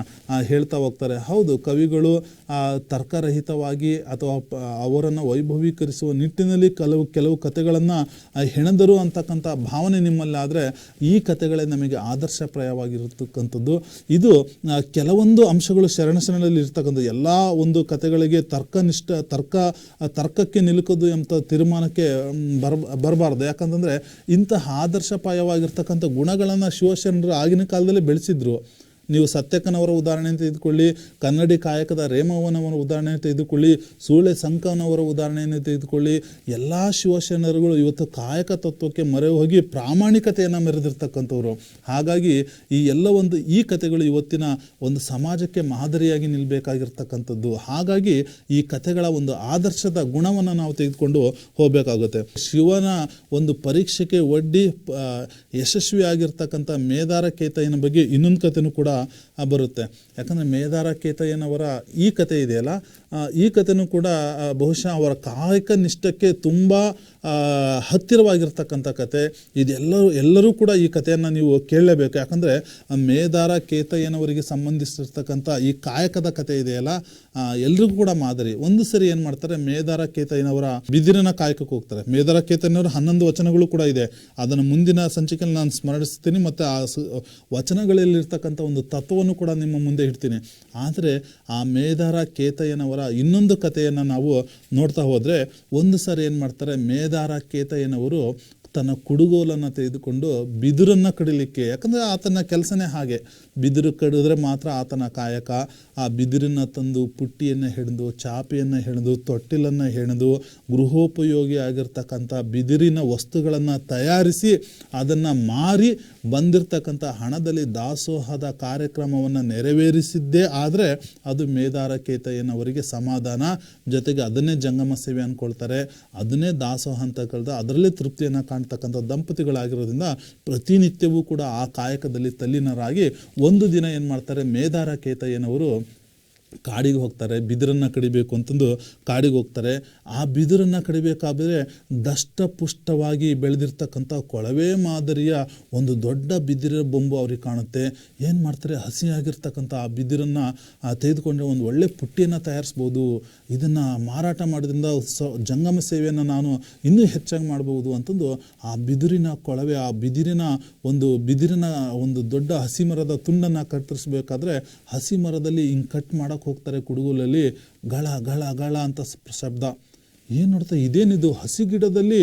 ಹೇಳ್ತಾ ಹೋಗ್ತಾರೆ. ಹೌದು, ಕವಿಗಳು ತರ್ಕರಹಿತವಾಗಿ ಅಥವಾ ಅವರನ್ನು ವೈಭವೀಕರಿಸುವ ನಿಟ್ಟಿನಲ್ಲಿ ಕೆಲವು ಕೆಲವು ಕಥೆಗಳನ್ನು ಹೆಣದರು ಅಂತಕ್ಕಂಥ ಭಾವನೆ ನಿಮ್ಮಲ್ಲಾದರೆ ಈ ಕಥೆಗಳೇ ನಮಗೆ ಆದರ್ಶಪ್ರಾಯವಾಗಿರತಕ್ಕಂಥದ್ದು. ಇದು ಕೆಲವೊಂದು ಅಂಶಗಳು ಶರಣ ಶರಣರಲ್ಲಿ ಇರ್ತಕ್ಕಂಥ ಎಲ್ಲ ಒಂದು ಕಥೆಗಳಿಗೆ ತರ್ಕನಿಷ್ಠ, ತರ್ಕ, ತರ್ಕಕ್ಕೆ ನಿಲುಕೋದು ಎಂಥ ತೀರ್ಮಾನಕ್ಕೆ ಬರ ಬರ್, ಬರಬಾರ್ದು. ಯಾಕಂತಂದರೆ ಇಂತಹ ಆದರ್ಶಪ್ರಾಯವಾಗಿರ್ತಕ್ಕಂಥ ಗುಣಗಳನ್ನು ಶಿವಶರಣರು ಆಗಿನ ಕಾಲದಲ್ಲಿ ಬೆಳೆಸಿದ್ರು. ನೀವು ಸತ್ಯಕ್ಕನವರ ಉದಾಹರಣೆ ತೆಗೆದುಕೊಳ್ಳಿ ಕನ್ನಡಿ ಕಾಯಕದ ರೇಮವ್ವನವರ ಉದಾಹರಣೆ ತೆಗೆದುಕೊಳ್ಳಿ ಸೂಳೆ ಸಂಕನವರ ಉದಾಹರಣೆಯನ್ನು ತೆಗೆದುಕೊಳ್ಳಿ ಎಲ್ಲ ಶಿವಶರಣರುಗಳು ಇವತ್ತು ಕಾಯಕ ತತ್ವಕ್ಕೆ ಮರೆ ಹೋಗಿ ಪ್ರಾಮಾಣಿಕತೆಯನ್ನು ಮೆರೆದಿರ್ತಕ್ಕಂಥವ್ರು. ಹಾಗಾಗಿ ಈ ಎಲ್ಲ ಒಂದು ಈ ಕಥೆಗಳು ಇವತ್ತಿನ ಒಂದು ಸಮಾಜಕ್ಕೆ ಮಾದರಿಯಾಗಿ ನಿಲ್ಲಬೇಕಾಗಿರ್ತಕ್ಕಂಥದ್ದು ಹಾಗಾಗಿ ಈ ಕಥೆಗಳ ಒಂದು ಆದರ್ಶದ ಗುಣವನ್ನು ನಾವು ತೆಗೆದುಕೊಂಡು ಹೋಗಬೇಕಾಗುತ್ತೆ. ಶಿವನ ಒಂದು ಪರೀಕ್ಷೆಗೆ ಒಡ್ಡಿ ಯಶಸ್ವಿಯಾಗಿರ್ತಕ್ಕಂಥ ಮೇದಾರ ಕೇತಯ್ಯನ ಬಗ್ಗೆ ಇನ್ನೊಂದು ಕಥೆನೂ ಕೂಡ ಬರುತ್ತೆ. ಯಾಕಂದರೆ ಮೇದಾರ ಕೇತಯ್ಯನವರ ಈ ಕತೆ ಇದೆಯಲ್ಲ? ಈ ಕಥೆನೂ ಕೂಡ ಬಹುಶಃ ಅವರ ಕಾಯಕ ನಿಷ್ಠಕ್ಕೆ ತುಂಬ ಹತ್ತಿರವಾಗಿರ್ತಕ್ಕಂಥ ಕತೆ. ಇದೆಲ್ಲರೂ, ಎಲ್ಲರೂ ಕೂಡ ಈ ಕಥೆಯನ್ನು ನೀವು ಕೇಳಲೇಬೇಕು. ಯಾಕಂದರೆ ಮೇಧಾರ ಕೇತಯ್ಯನವರಿಗೆ ಸಂಬಂಧಿಸಿರ್ತಕ್ಕಂಥ ಈ ಕಾಯಕದ ಕತೆ ಇದೆಯಲ್ಲ ಎಲ್ರಿಗೂ ಕೂಡ ಮಾದರಿ. ಒಂದು ಸರಿ ಏನು ಮಾಡ್ತಾರೆ ಮೇಧಾರ ಕೇತಯ್ಯನವರ ಬಿದಿರಿನ ಕಾಯಕಕ್ಕೆ ಹೋಗ್ತಾರೆ. ಮೇಧಾರ ಕೇತಯ್ಯನವರ ಹನ್ನೊಂದು ವಚನಗಳು ಕೂಡ ಇದೆ. ಅದನ್ನು ಮುಂದಿನ ಸಂಚಿಕೆಯಲ್ಲಿ ನಾನು ಸ್ಮರಿಸ್ತೀನಿ, ಮತ್ತು ಆ ವಚನಗಳಲ್ಲಿರ್ತಕ್ಕಂಥ ಒಂದು ತತ್ವವನ್ನು ಕೂಡ ನಿಮ್ಮ ಮುಂದೆ ಇಡ್ತೀನಿ. ಆದರೆ, ಆ ಮೇಧಾರ ಕೇತಯ್ಯನವರ ಇನ್ನೊಂದು ಕಥೆಯನ್ನು ನಾವು ನೋಡ್ತಾ ಹೋದರೆ, ಒಂದು ಸಾರಿ ಏನು ಮಾಡ್ತಾರೆ ಮೇದಾರ ಕೇತಯ್ಯನವರು ತನ್ನ ಕುಡುಗೋಲನ್ನು ತೆಗೆದುಕೊಂಡು ಬಿದಿರನ್ನು ಕಡಿಲಿಕ್ಕೆ, ಯಾಕಂದರೆ ಆತನ ಕೆಲಸನೇ ಹಾಗೆ. ಬಿದಿರು ಕಡಿದ್ರೆ ಮಾತ್ರ ಆತನ ಕಾಯಕ. ಆ ಬಿದಿರನ್ನು ತಂದು ಪುಟ್ಟಿಯನ್ನು ಹೆಣೆದು, ಚಾಪೆಯನ್ನು ಹೆಣೆದು, ತೊಟ್ಟಿಲನ್ನು ಹೆಣೆದು, ಗೃಹೋಪಯೋಗಿ ಆಗಿರ್ತಕ್ಕಂಥ ಬಿದಿರಿನ ವಸ್ತುಗಳನ್ನು ತಯಾರಿಸಿ ಅದನ್ನು ಮಾರಿ ಬಂದಿರತಕ್ಕಂಥ ಹಣದಲ್ಲಿ ದಾಸೋಹದ ಕಾರ್ಯಕ್ರಮವನ್ನು ನೆರವೇರಿಸಿದ್ದೇ ಆದರೆ ಅದು ಮೇದಾರ ಕೇತಯ್ಯನವರಿಗೆ ಸಮಾಧಾನ. ಜೊತೆಗೆ ಅದನ್ನೇ ಜಂಗಮ ಸೇವೆ ಅಂದ್ಕೊಳ್ತಾರೆ ಅದನ್ನೇ ದಾಸೋಹ ಅಂತ ಕರೆದು ಅದರಲ್ಲೇ ತೃಪ್ತಿಯನ್ನು ಕಾಣ್ತಕ್ಕಂಥ ದಂಪತಿಗಳಾಗಿರೋದ್ರಿಂದ ಪ್ರತಿನಿತ್ಯವೂ ಕೂಡ ಆ ಕಾಯಕದಲ್ಲಿ ತಲ್ಲಿನರಾಗಿ ಒಂದು ದಿನ ಏನು ಮಾಡ್ತಾರೆ ಮೇದಾರ ಕೇತಯ್ಯನವರು ಕಾಡಿಗೆ ಹೋಗ್ತಾರೆ, ಬಿದಿರನ್ನು ಕಡಿಬೇಕು ಅಂತಂದು ಕಾಡಿಗೆ ಹೋಗ್ತಾರೆ. ಆ ಬಿದಿರನ್ನು ಕಡಿಬೇಕಾದ್ರೆ ದಷ್ಟಪುಷ್ಟವಾಗಿ ಬೆಳೆದಿರ್ತಕ್ಕಂಥ ಕೊಳವೆ ಮಾದರಿಯ ಒಂದು ದೊಡ್ಡ ಬಿದಿರ ಬೊಂಬು ಅವ್ರಿಗೆ ಕಾಣುತ್ತೆ. ಏನು ಮಾಡ್ತಾರೆ? ಹಸಿಯಾಗಿರ್ತಕ್ಕಂಥ ಆ ಬಿದಿರನ್ನು ತೆಗೆದುಕೊಂಡ್ರೆ ಒಂದು ಒಳ್ಳೆ ಪುಟ್ಟಿಯನ್ನು ತಯಾರಿಸ್ಬೋದು. ಇದನ್ನು ಮಾರಾಟ ಮಾಡೋದ್ರಿಂದ ಸ, ಜಂಗಮ ಸೇವೆಯನ್ನು ನಾನು ಇನ್ನೂ ಹೆಚ್ಚಾಗಿ ಮಾಡ್ಬೋದು ಅಂತಂದು ಆ ಬಿದಿರಿನ ಕೊಳವೆ, ಆ ಬಿದಿರಿನ ಒಂದು ಬಿದಿರಿನ ಒಂದು ದೊಡ್ಡ ಹಸಿ ಮರದ ತುಂಡನ್ನು ಕತ್ತರಿಸಬೇಕಾದ್ರೆ ಹಸಿ ಮರದಲ್ಲಿ ಹಿಂಗೆ ಕಟ್ ಮಾಡೋಕ್ಕೆ ಹೋಗ್ತಾರೆ ಕುಡುಗೋಲಲ್ಲಿ, ಗಳ ಗಳ ಗಳ ಅಂತ ಶಬ್ದ. ಏನು ನೋಡ್ತಾ ಇದೇನಿದು ಹಸಿ ಗಿಡದಲ್ಲಿ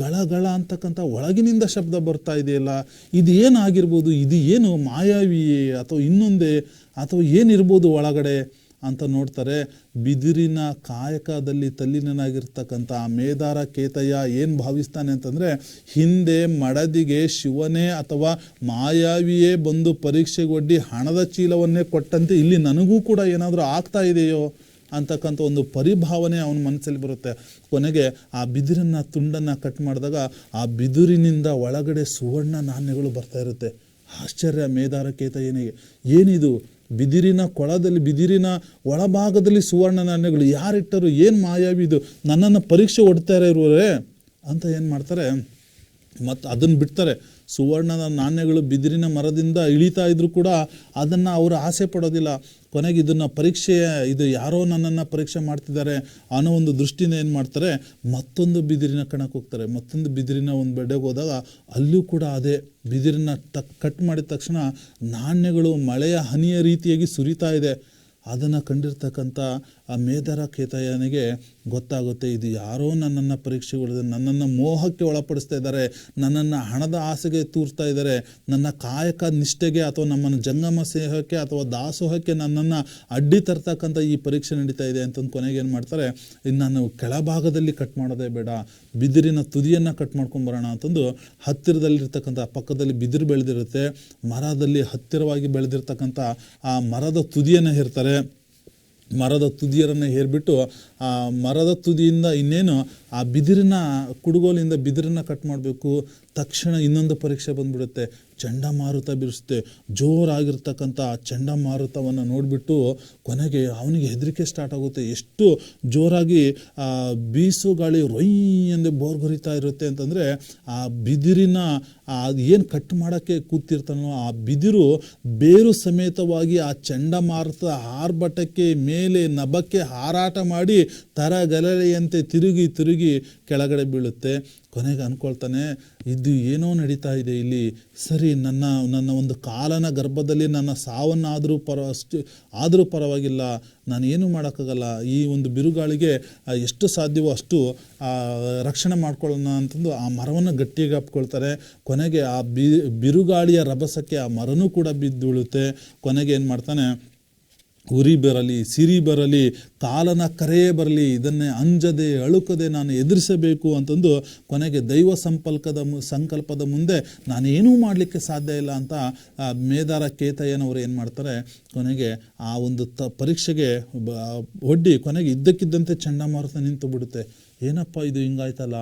ಗಳ ಗಳ ಅಂತಕ್ಕಂಥ ಒಳಗಿನಿಂದ ಶಬ್ದ ಬರ್ತಾ ಇದೆಯಲ್ಲ, ಇದು ಏನಾಗಿರ್ಬೋದು ಇದು ಏನು ಮಾಯಾವಿಯೇ ಅಥವಾ ಇನ್ನೊಂದೇ ಅಥವಾ ಏನಿರ್ಬೋದು ಒಳಗಡೆ? ಅಂತ ನೋಡ್ತಾರೆ. ಬಿದಿರಿನ ಕಾಯಕದಲ್ಲಿ ತಲ್ಲಿನಾಗಿರ್ತಕ್ಕಂಥ ಆ ಮೇದಾರ ಕೇತಯ್ಯ ಏನು ಭಾವಿಸ್ತಾನೆ ಅಂತಂದರೆ, ಹಿಂದೆ ಮಡದಿಗೆ ಶಿವನೇ ಅಥವಾ ಮಾಯಾವಿಯೇ ಬಂದು ಪರೀಕ್ಷೆಗೊಡ್ಡಿ ಹಣದ ಚೀಲವನ್ನೇ ಕೊಟ್ಟಂತೆ ಇಲ್ಲಿ ನನಗೂ ಕೂಡ ಏನಾದರೂ ಆಗ್ತಾ ಇದೆಯೋ ಅಂತಕ್ಕಂಥ ಒಂದು ಪರಿಭಾವನೆ ಅವನ ಮನಸ್ಸಲ್ಲಿ ಬರುತ್ತೆ. ಕೊನೆಗೆ ಆ ಬಿದಿರನ್ನ, ತುಂಡನ್ನು ಕಟ್ ಮಾಡಿದಾಗ ಆ ಬಿದಿರಿನಿಂದ ಒಳಗಡೆ ಸುವರ್ಣ ನಾಣ್ಯಗಳು ಬರ್ತಾ ಇರುತ್ತೆ. ಆಶ್ಚರ್ಯ ಮೇದಾರ ಏನಿಗೆ ಏನಿದು? ಬಿದಿರಿನ ಕೊಳದಲ್ಲಿ, ಬಿದಿರಿನ ಒಳಭಾಗದಲ್ಲಿ ಸುವರ್ಣ ನಾಣ್ಯಗಳು ಯಾರಿಟ್ಟರು ಏನು ಮಾಯಾವಿದು ನನ್ನನ್ನು ಪರೀಕ್ಷೆ ಹೊಡ್ತಾರೆ ಇರುವರೆ ಅಂತ ಏನು ಮಾಡ್ತಾರೆ? ಮತ್ತು ಅದನ್ನು ಬಿಡ್ತಾರೆ. ಸುವರ್ಣದ ನಾಣ್ಯಗಳು ಬಿದಿರಿನ ಮರದಿಂದ ಇಳಿತಾ ಇದ್ರೂ ಕೂಡ ಅದನ್ನು ಅವರು ಆಸೆ ಪಡೋದಿಲ್ಲ. ಕೊನೆಗೆ ಇದನ್ನು ಪರೀಕ್ಷೆ, ಇದು ಯಾರೋ ನನ್ನನ್ನು ಪರೀಕ್ಷೆ ಮಾಡ್ತಿದ್ದಾರೆ ಅನ್ನೋ ಒಂದು ದೃಷ್ಟಿಯಿಂದ ಏನು ಮಾಡ್ತಾರೆ? ಮತ್ತೊಂದು ಬಿದಿರಿನ ಕಣಕ್ಕೆ ಹೋಗ್ತಾರೆ. ಮತ್ತೊಂದು ಬಿದಿರಿನ ಒಂದು ಬೆಡ್ಡೆಗೆ ಹೋದಾಗ ಅಲ್ಲೂ ಕೂಡ ಅದೇ ಬಿದಿರನ್ನ ತಕ್, ಕಟ್ ಮಾಡಿದ ತಕ್ಷಣ ನಾಣ್ಯಗಳು ಮಳೆಯ ಹನಿಯ ರೀತಿಯಾಗಿ ಸುರಿತಾ ಇದೆ. ಅದನ್ನು ಕಂಡಿರ್ತಕ್ಕಂಥ ಆ ಮೇದರ ಕೇತಯ್ಯನಿಗೆ ಗೊತ್ತಾಗುತ್ತೆ, ಇದು ಯಾರೋ ನನ್ನನ್ನು ಪರೀಕ್ಷೆಗೊಳಿದ, ನನ್ನನ್ನು ಮೋಹಕ್ಕೆ ಒಳಪಡಿಸ್ತಾ ಇದ್ದಾರೆ, ನನ್ನನ್ನು ಹಣದ ಆಸೆಗೆ ತೂರ್ತಾ ಇದ್ದಾರೆ, ನನ್ನ ಕಾಯಕ ನಿಷ್ಠೆಗೆ ಅಥವಾ ನಮ್ಮನ್ನು ಜಂಗಮ ಸೇಹಕ್ಕೆ ಅಥವಾ ದಾಸೋಹಕ್ಕೆ ನನ್ನನ್ನು ಅಡ್ಡಿ ತರ್ತಕ್ಕಂಥ ಈ ಪರೀಕ್ಷೆ ನಡೀತಾ ಇದೆ ಅಂತಂದು ಕೊನೆಗೆ ಏನು ಮಾಡ್ತಾರೆ ಇನ್ನು ನಾನು ಕೆಳಭಾಗದಲ್ಲಿ ಕಟ್ ಮಾಡೋದೇ ಬೇಡ, ಬಿದಿರಿನ ತುದಿಯನ್ನು ಕಟ್ ಮಾಡ್ಕೊಂಬರೋಣ ಅಂತಂದು ಹತ್ತಿರದಲ್ಲಿರ್ತಕ್ಕಂಥ, ಪಕ್ಕದಲ್ಲಿ ಬಿದಿರು ಬೆಳೆದಿರುತ್ತೆ, ಮರದಲ್ಲಿ ಹತ್ತಿರವಾಗಿ ಬೆಳೆದಿರ್ತಕ್ಕಂಥ ಆ ಮರದ ತುದಿಯನ್ನು ಹೇರ್ತಾರೆ. ಮರದ ತುದಿಯರನ್ನು ಹೇರಿಬಿಟ್ಟು ಆ ಮರದ ತುದಿಯಿಂದ ಇನ್ನೇನು ಆ ಬಿದಿರಿನ ಕುಡುಗೋಲಿಂದ ಬಿದಿರನ್ನ ಕಟ್ ಮಾಡಬೇಕು. ತಕ್ಷಣ ಇನ್ನೊಂದು ಪರೀಕ್ಷೆ ಬಂದ್ಬಿಡುತ್ತೆ. ಚಂಡಮಾರುತ ಬಿಡಿಸುತ್ತೆ ಜೋರಾಗಿರ್ತಕ್ಕಂಥ ಆ ಚಂಡಮಾರುತವನ್ನು ನೋಡಿಬಿಟ್ಟು ಕೊನೆಗೆ ಅವನಿಗೆ ಹೆದರಿಕೆ ಸ್ಟಾರ್ಟ್ ಆಗುತ್ತೆ. ಎಷ್ಟು ಜೋರಾಗಿ ಬೀಸು ಗಾಳಿ ರೊಯ್ ಎಂದು ಬೋರ್ಗುರಿತಾ ಇರುತ್ತೆ ಅಂತಂದರೆ, ಆ ಬಿದಿರಿನ ಏನು ಕಟ್ ಮಾಡೋಕ್ಕೆ ಕೂತಿರ್ತಾನೋ ಆ ಬಿದಿರು ಬೇರು ಸಮೇತವಾಗಿ ಆ ಚಂಡಮಾರುತ ಆರ್ಭಟಕ್ಕೆ ಮೇಲೆ ನಭಕ್ಕೆ ಹಾರಾಟ ಮಾಡಿ ತರಗಲೆಯಂತೆ ತಿರುಗಿ ತಿರುಗಿ ಕೆಳಗಡೆ ಬೀಳುತ್ತೆ. ಕೊನೆಗೆ ಅಂದ್ಕೊಳ್ತಾನೆ, ಇದು ಏನೋ ನಡೀತಾ ಇದೆ ಇಲ್ಲಿ. ಸರಿ, ನನ್ನ ನನ್ನ ಒಂದು ಕಾಲನ ಗರ್ಭದಲ್ಲಿ ನನ್ನ ಸಾವನ್ನಾದರೂ ಪರ, ಅಷ್ಟು, ಆದರೂ ಪರವಾಗಿಲ್ಲ. ನಾನು ಏನು ಮಾಡೋಕ್ಕಾಗಲ್ಲ. ಈ ಒಂದು ಬಿರುಗಾಳಿಗೆ ಎಷ್ಟು ಸಾಧ್ಯವೋ ಅಷ್ಟು ರಕ್ಷಣೆ ಮಾಡ್ಕೊಳ್ಳೋಣ ಅಂತಂದು ಆ ಮರವನ್ನು ಗಟ್ಟಿಯಾಗಿ ಅಪ್ಕೊಳ್ತಾರೆ ಕೊನೆಗೆ ಆ ಬಿರುಗಾಳಿಯ ರಭಸಕ್ಕೆ ಆ ಮರನೂ ಕೂಡ ಬಿದ್ದು ಬೀಳುತ್ತೆ ಕೊನೆಗೆ ಏನು ಮಾಡ್ತಾನೆ ಉರಿ ಬರಲಿ, ಸಿರಿ ಬರಲಿ ಕಾಲನ ಕರೆಯೇ ಬರಲಿ, ಇದನ್ನೇ ಅಂಜದೆ, ಅಳುಕದೆ ನಾನು ಎದುರಿಸಬೇಕು ಅಂತಂದು ಕೊನೆಗೆ ದೈವ ಸಂಪಲ್ಕದ ಸಂಕಲ್ಪದ ಮುಂದೆ ನಾನೇನೂ ಮಾಡಲಿಕ್ಕೆ ಸಾಧ್ಯ ಇಲ್ಲ ಅಂತ ಮೇದಾರ ಕೇತಯ್ಯನವರು ಏನು ಮಾಡ್ತಾರೆ, ಕೊನೆಗೆ ಆ ಒಂದು ತ, ಪರೀಕ್ಷೆಗೆ ಒಡ್ಡಿ ಕೊನೆಗೆ ಇದ್ದಕ್ಕಿದ್ದಂತೆ ಚಂಡಮಾರುತ ನಿಂತು ಬಿಡುತ್ತೆ ಏನಪ್ಪ ಇದು ಹಿಂಗಾಯ್ತಲ್ಲ?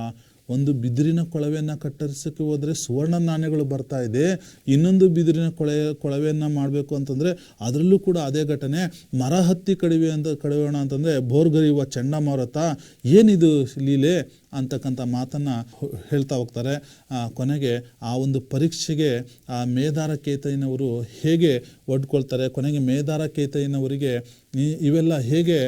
ಒಂದು ಬಿದಿರಿನ ಕೊಳವೆಯನ್ನು ಕತ್ತರಿಸೋಕ್ಕೆ ಹೋದರೆ ಸುವರ್ಣ ನಾಣ್ಯಗಳು ಬರ್ತಾ ಇದೆ. ಇನ್ನೊಂದು ಬಿದಿರಿನ ಕೊಳೆ, ಕೊಳವೆಯನ್ನು ಮಾಡಬೇಕು ಅಂತಂದರೆ ಅದರಲ್ಲೂ ಕೂಡ ಅದೇ ಘಟನೆ. ಮರ ಹತ್ತಿ ಕಡಿವೆ ಅಂತ, ಕಡಿಯೋಣ ಅಂತಂದರೆ ಬೋರ್ಗರಿಯುವ ಚಂಡಮಾರುತ. ಏನಿದು ಲೀಲೆ? ಅಂತಕ್ಕಂಥ ಮಾತನ್ನು ಹೇಳ್ತಾ ಹೋಗ್ತಾರೆ. ಕೊನೆಗೆ ಆ ಒಂದು ಪರೀಕ್ಷೆಗೆ ಆ ಮೇದಾರ ಕೇತಯ್ಯನವರು ಹೇಗೆ ಒಡ್ಕೊಳ್ತಾರೆ? ಕೊನೆಗೆ ಮೇದಾರ ಕೇತಯ್ಯನವರಿಗೆ ಇವೆಲ್ಲ ಹೇಗೆ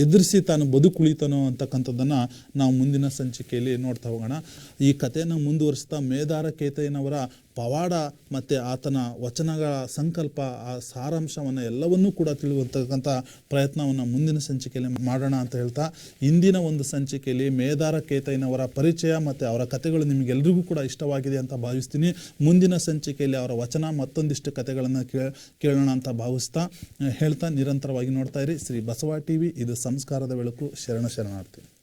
ಎದುರಿಸಿ ತಾನು ಬದುಕುಳಿತಾನೋ ಅಂತಕ್ಕಂಥದ್ದನ್ನು ನಾವು ಮುಂದಿನ ಸಂಚಿಕೆಯಲ್ಲಿ ನೋಡ್ತಾ ಹೋಗೋಣ. ಈ ಕಥೆಯನ್ನು ಮುಂದುವರಿಸ್ತಾ ಮೇದಾರ ಕೇತಯ್ಯನವರ ಪವಾಡ ಮತ್ತು ಆತನ ವಚನಗಳ ಸಂಕಲ್ಪ, ಆ ಸಾರಾಂಶವನ್ನು ಎಲ್ಲವನ್ನೂ ಕೂಡ ತಿಳಿಯುವಂತಕ್ಕಂಥ ಪ್ರಯತ್ನವನ್ನು ಮುಂದಿನ ಸಂಚಿಕೆಯಲ್ಲಿ ಮಾಡೋಣ ಅಂತ ಹೇಳ್ತಾ, ಇಂದಿನ ಒಂದು ಸಂಚಿಕೆಯಲ್ಲಿ ಮೇದಾರ ಕೇತಯ್ಯನವರ ಪರಿಚಯ ಮತ್ತು ಅವರ ಕಥೆಗಳು ನಿಮಗೆಲ್ಲರಿಗೂ ಕೂಡ ಇಷ್ಟವಾಗಿದೆ ಅಂತ ಭಾವಿಸ್ತೀನಿ. ಮುಂದಿನ ಸಂಚಿಕೆಯಲ್ಲಿ ಅವರ ವಚನ ಮತ್ತೊಂದಿಷ್ಟು ಕಥೆಗಳನ್ನು ಕೇಳೋಣ ಅಂತ ಭಾವಿಸ್ತಾ, ಹೇಳ್ತಾ ನಿರಂತರವಾಗಿ ನೋಡ್ತಾ ಇರಿ. ಶ್ರೀ ಬಸವ ಟಿವಿ, ಇದು ಸಂಸ್ಕಾರದ ಬೆಳಕು. ಶರಣ ಶರಣಾರ್ಥಿ.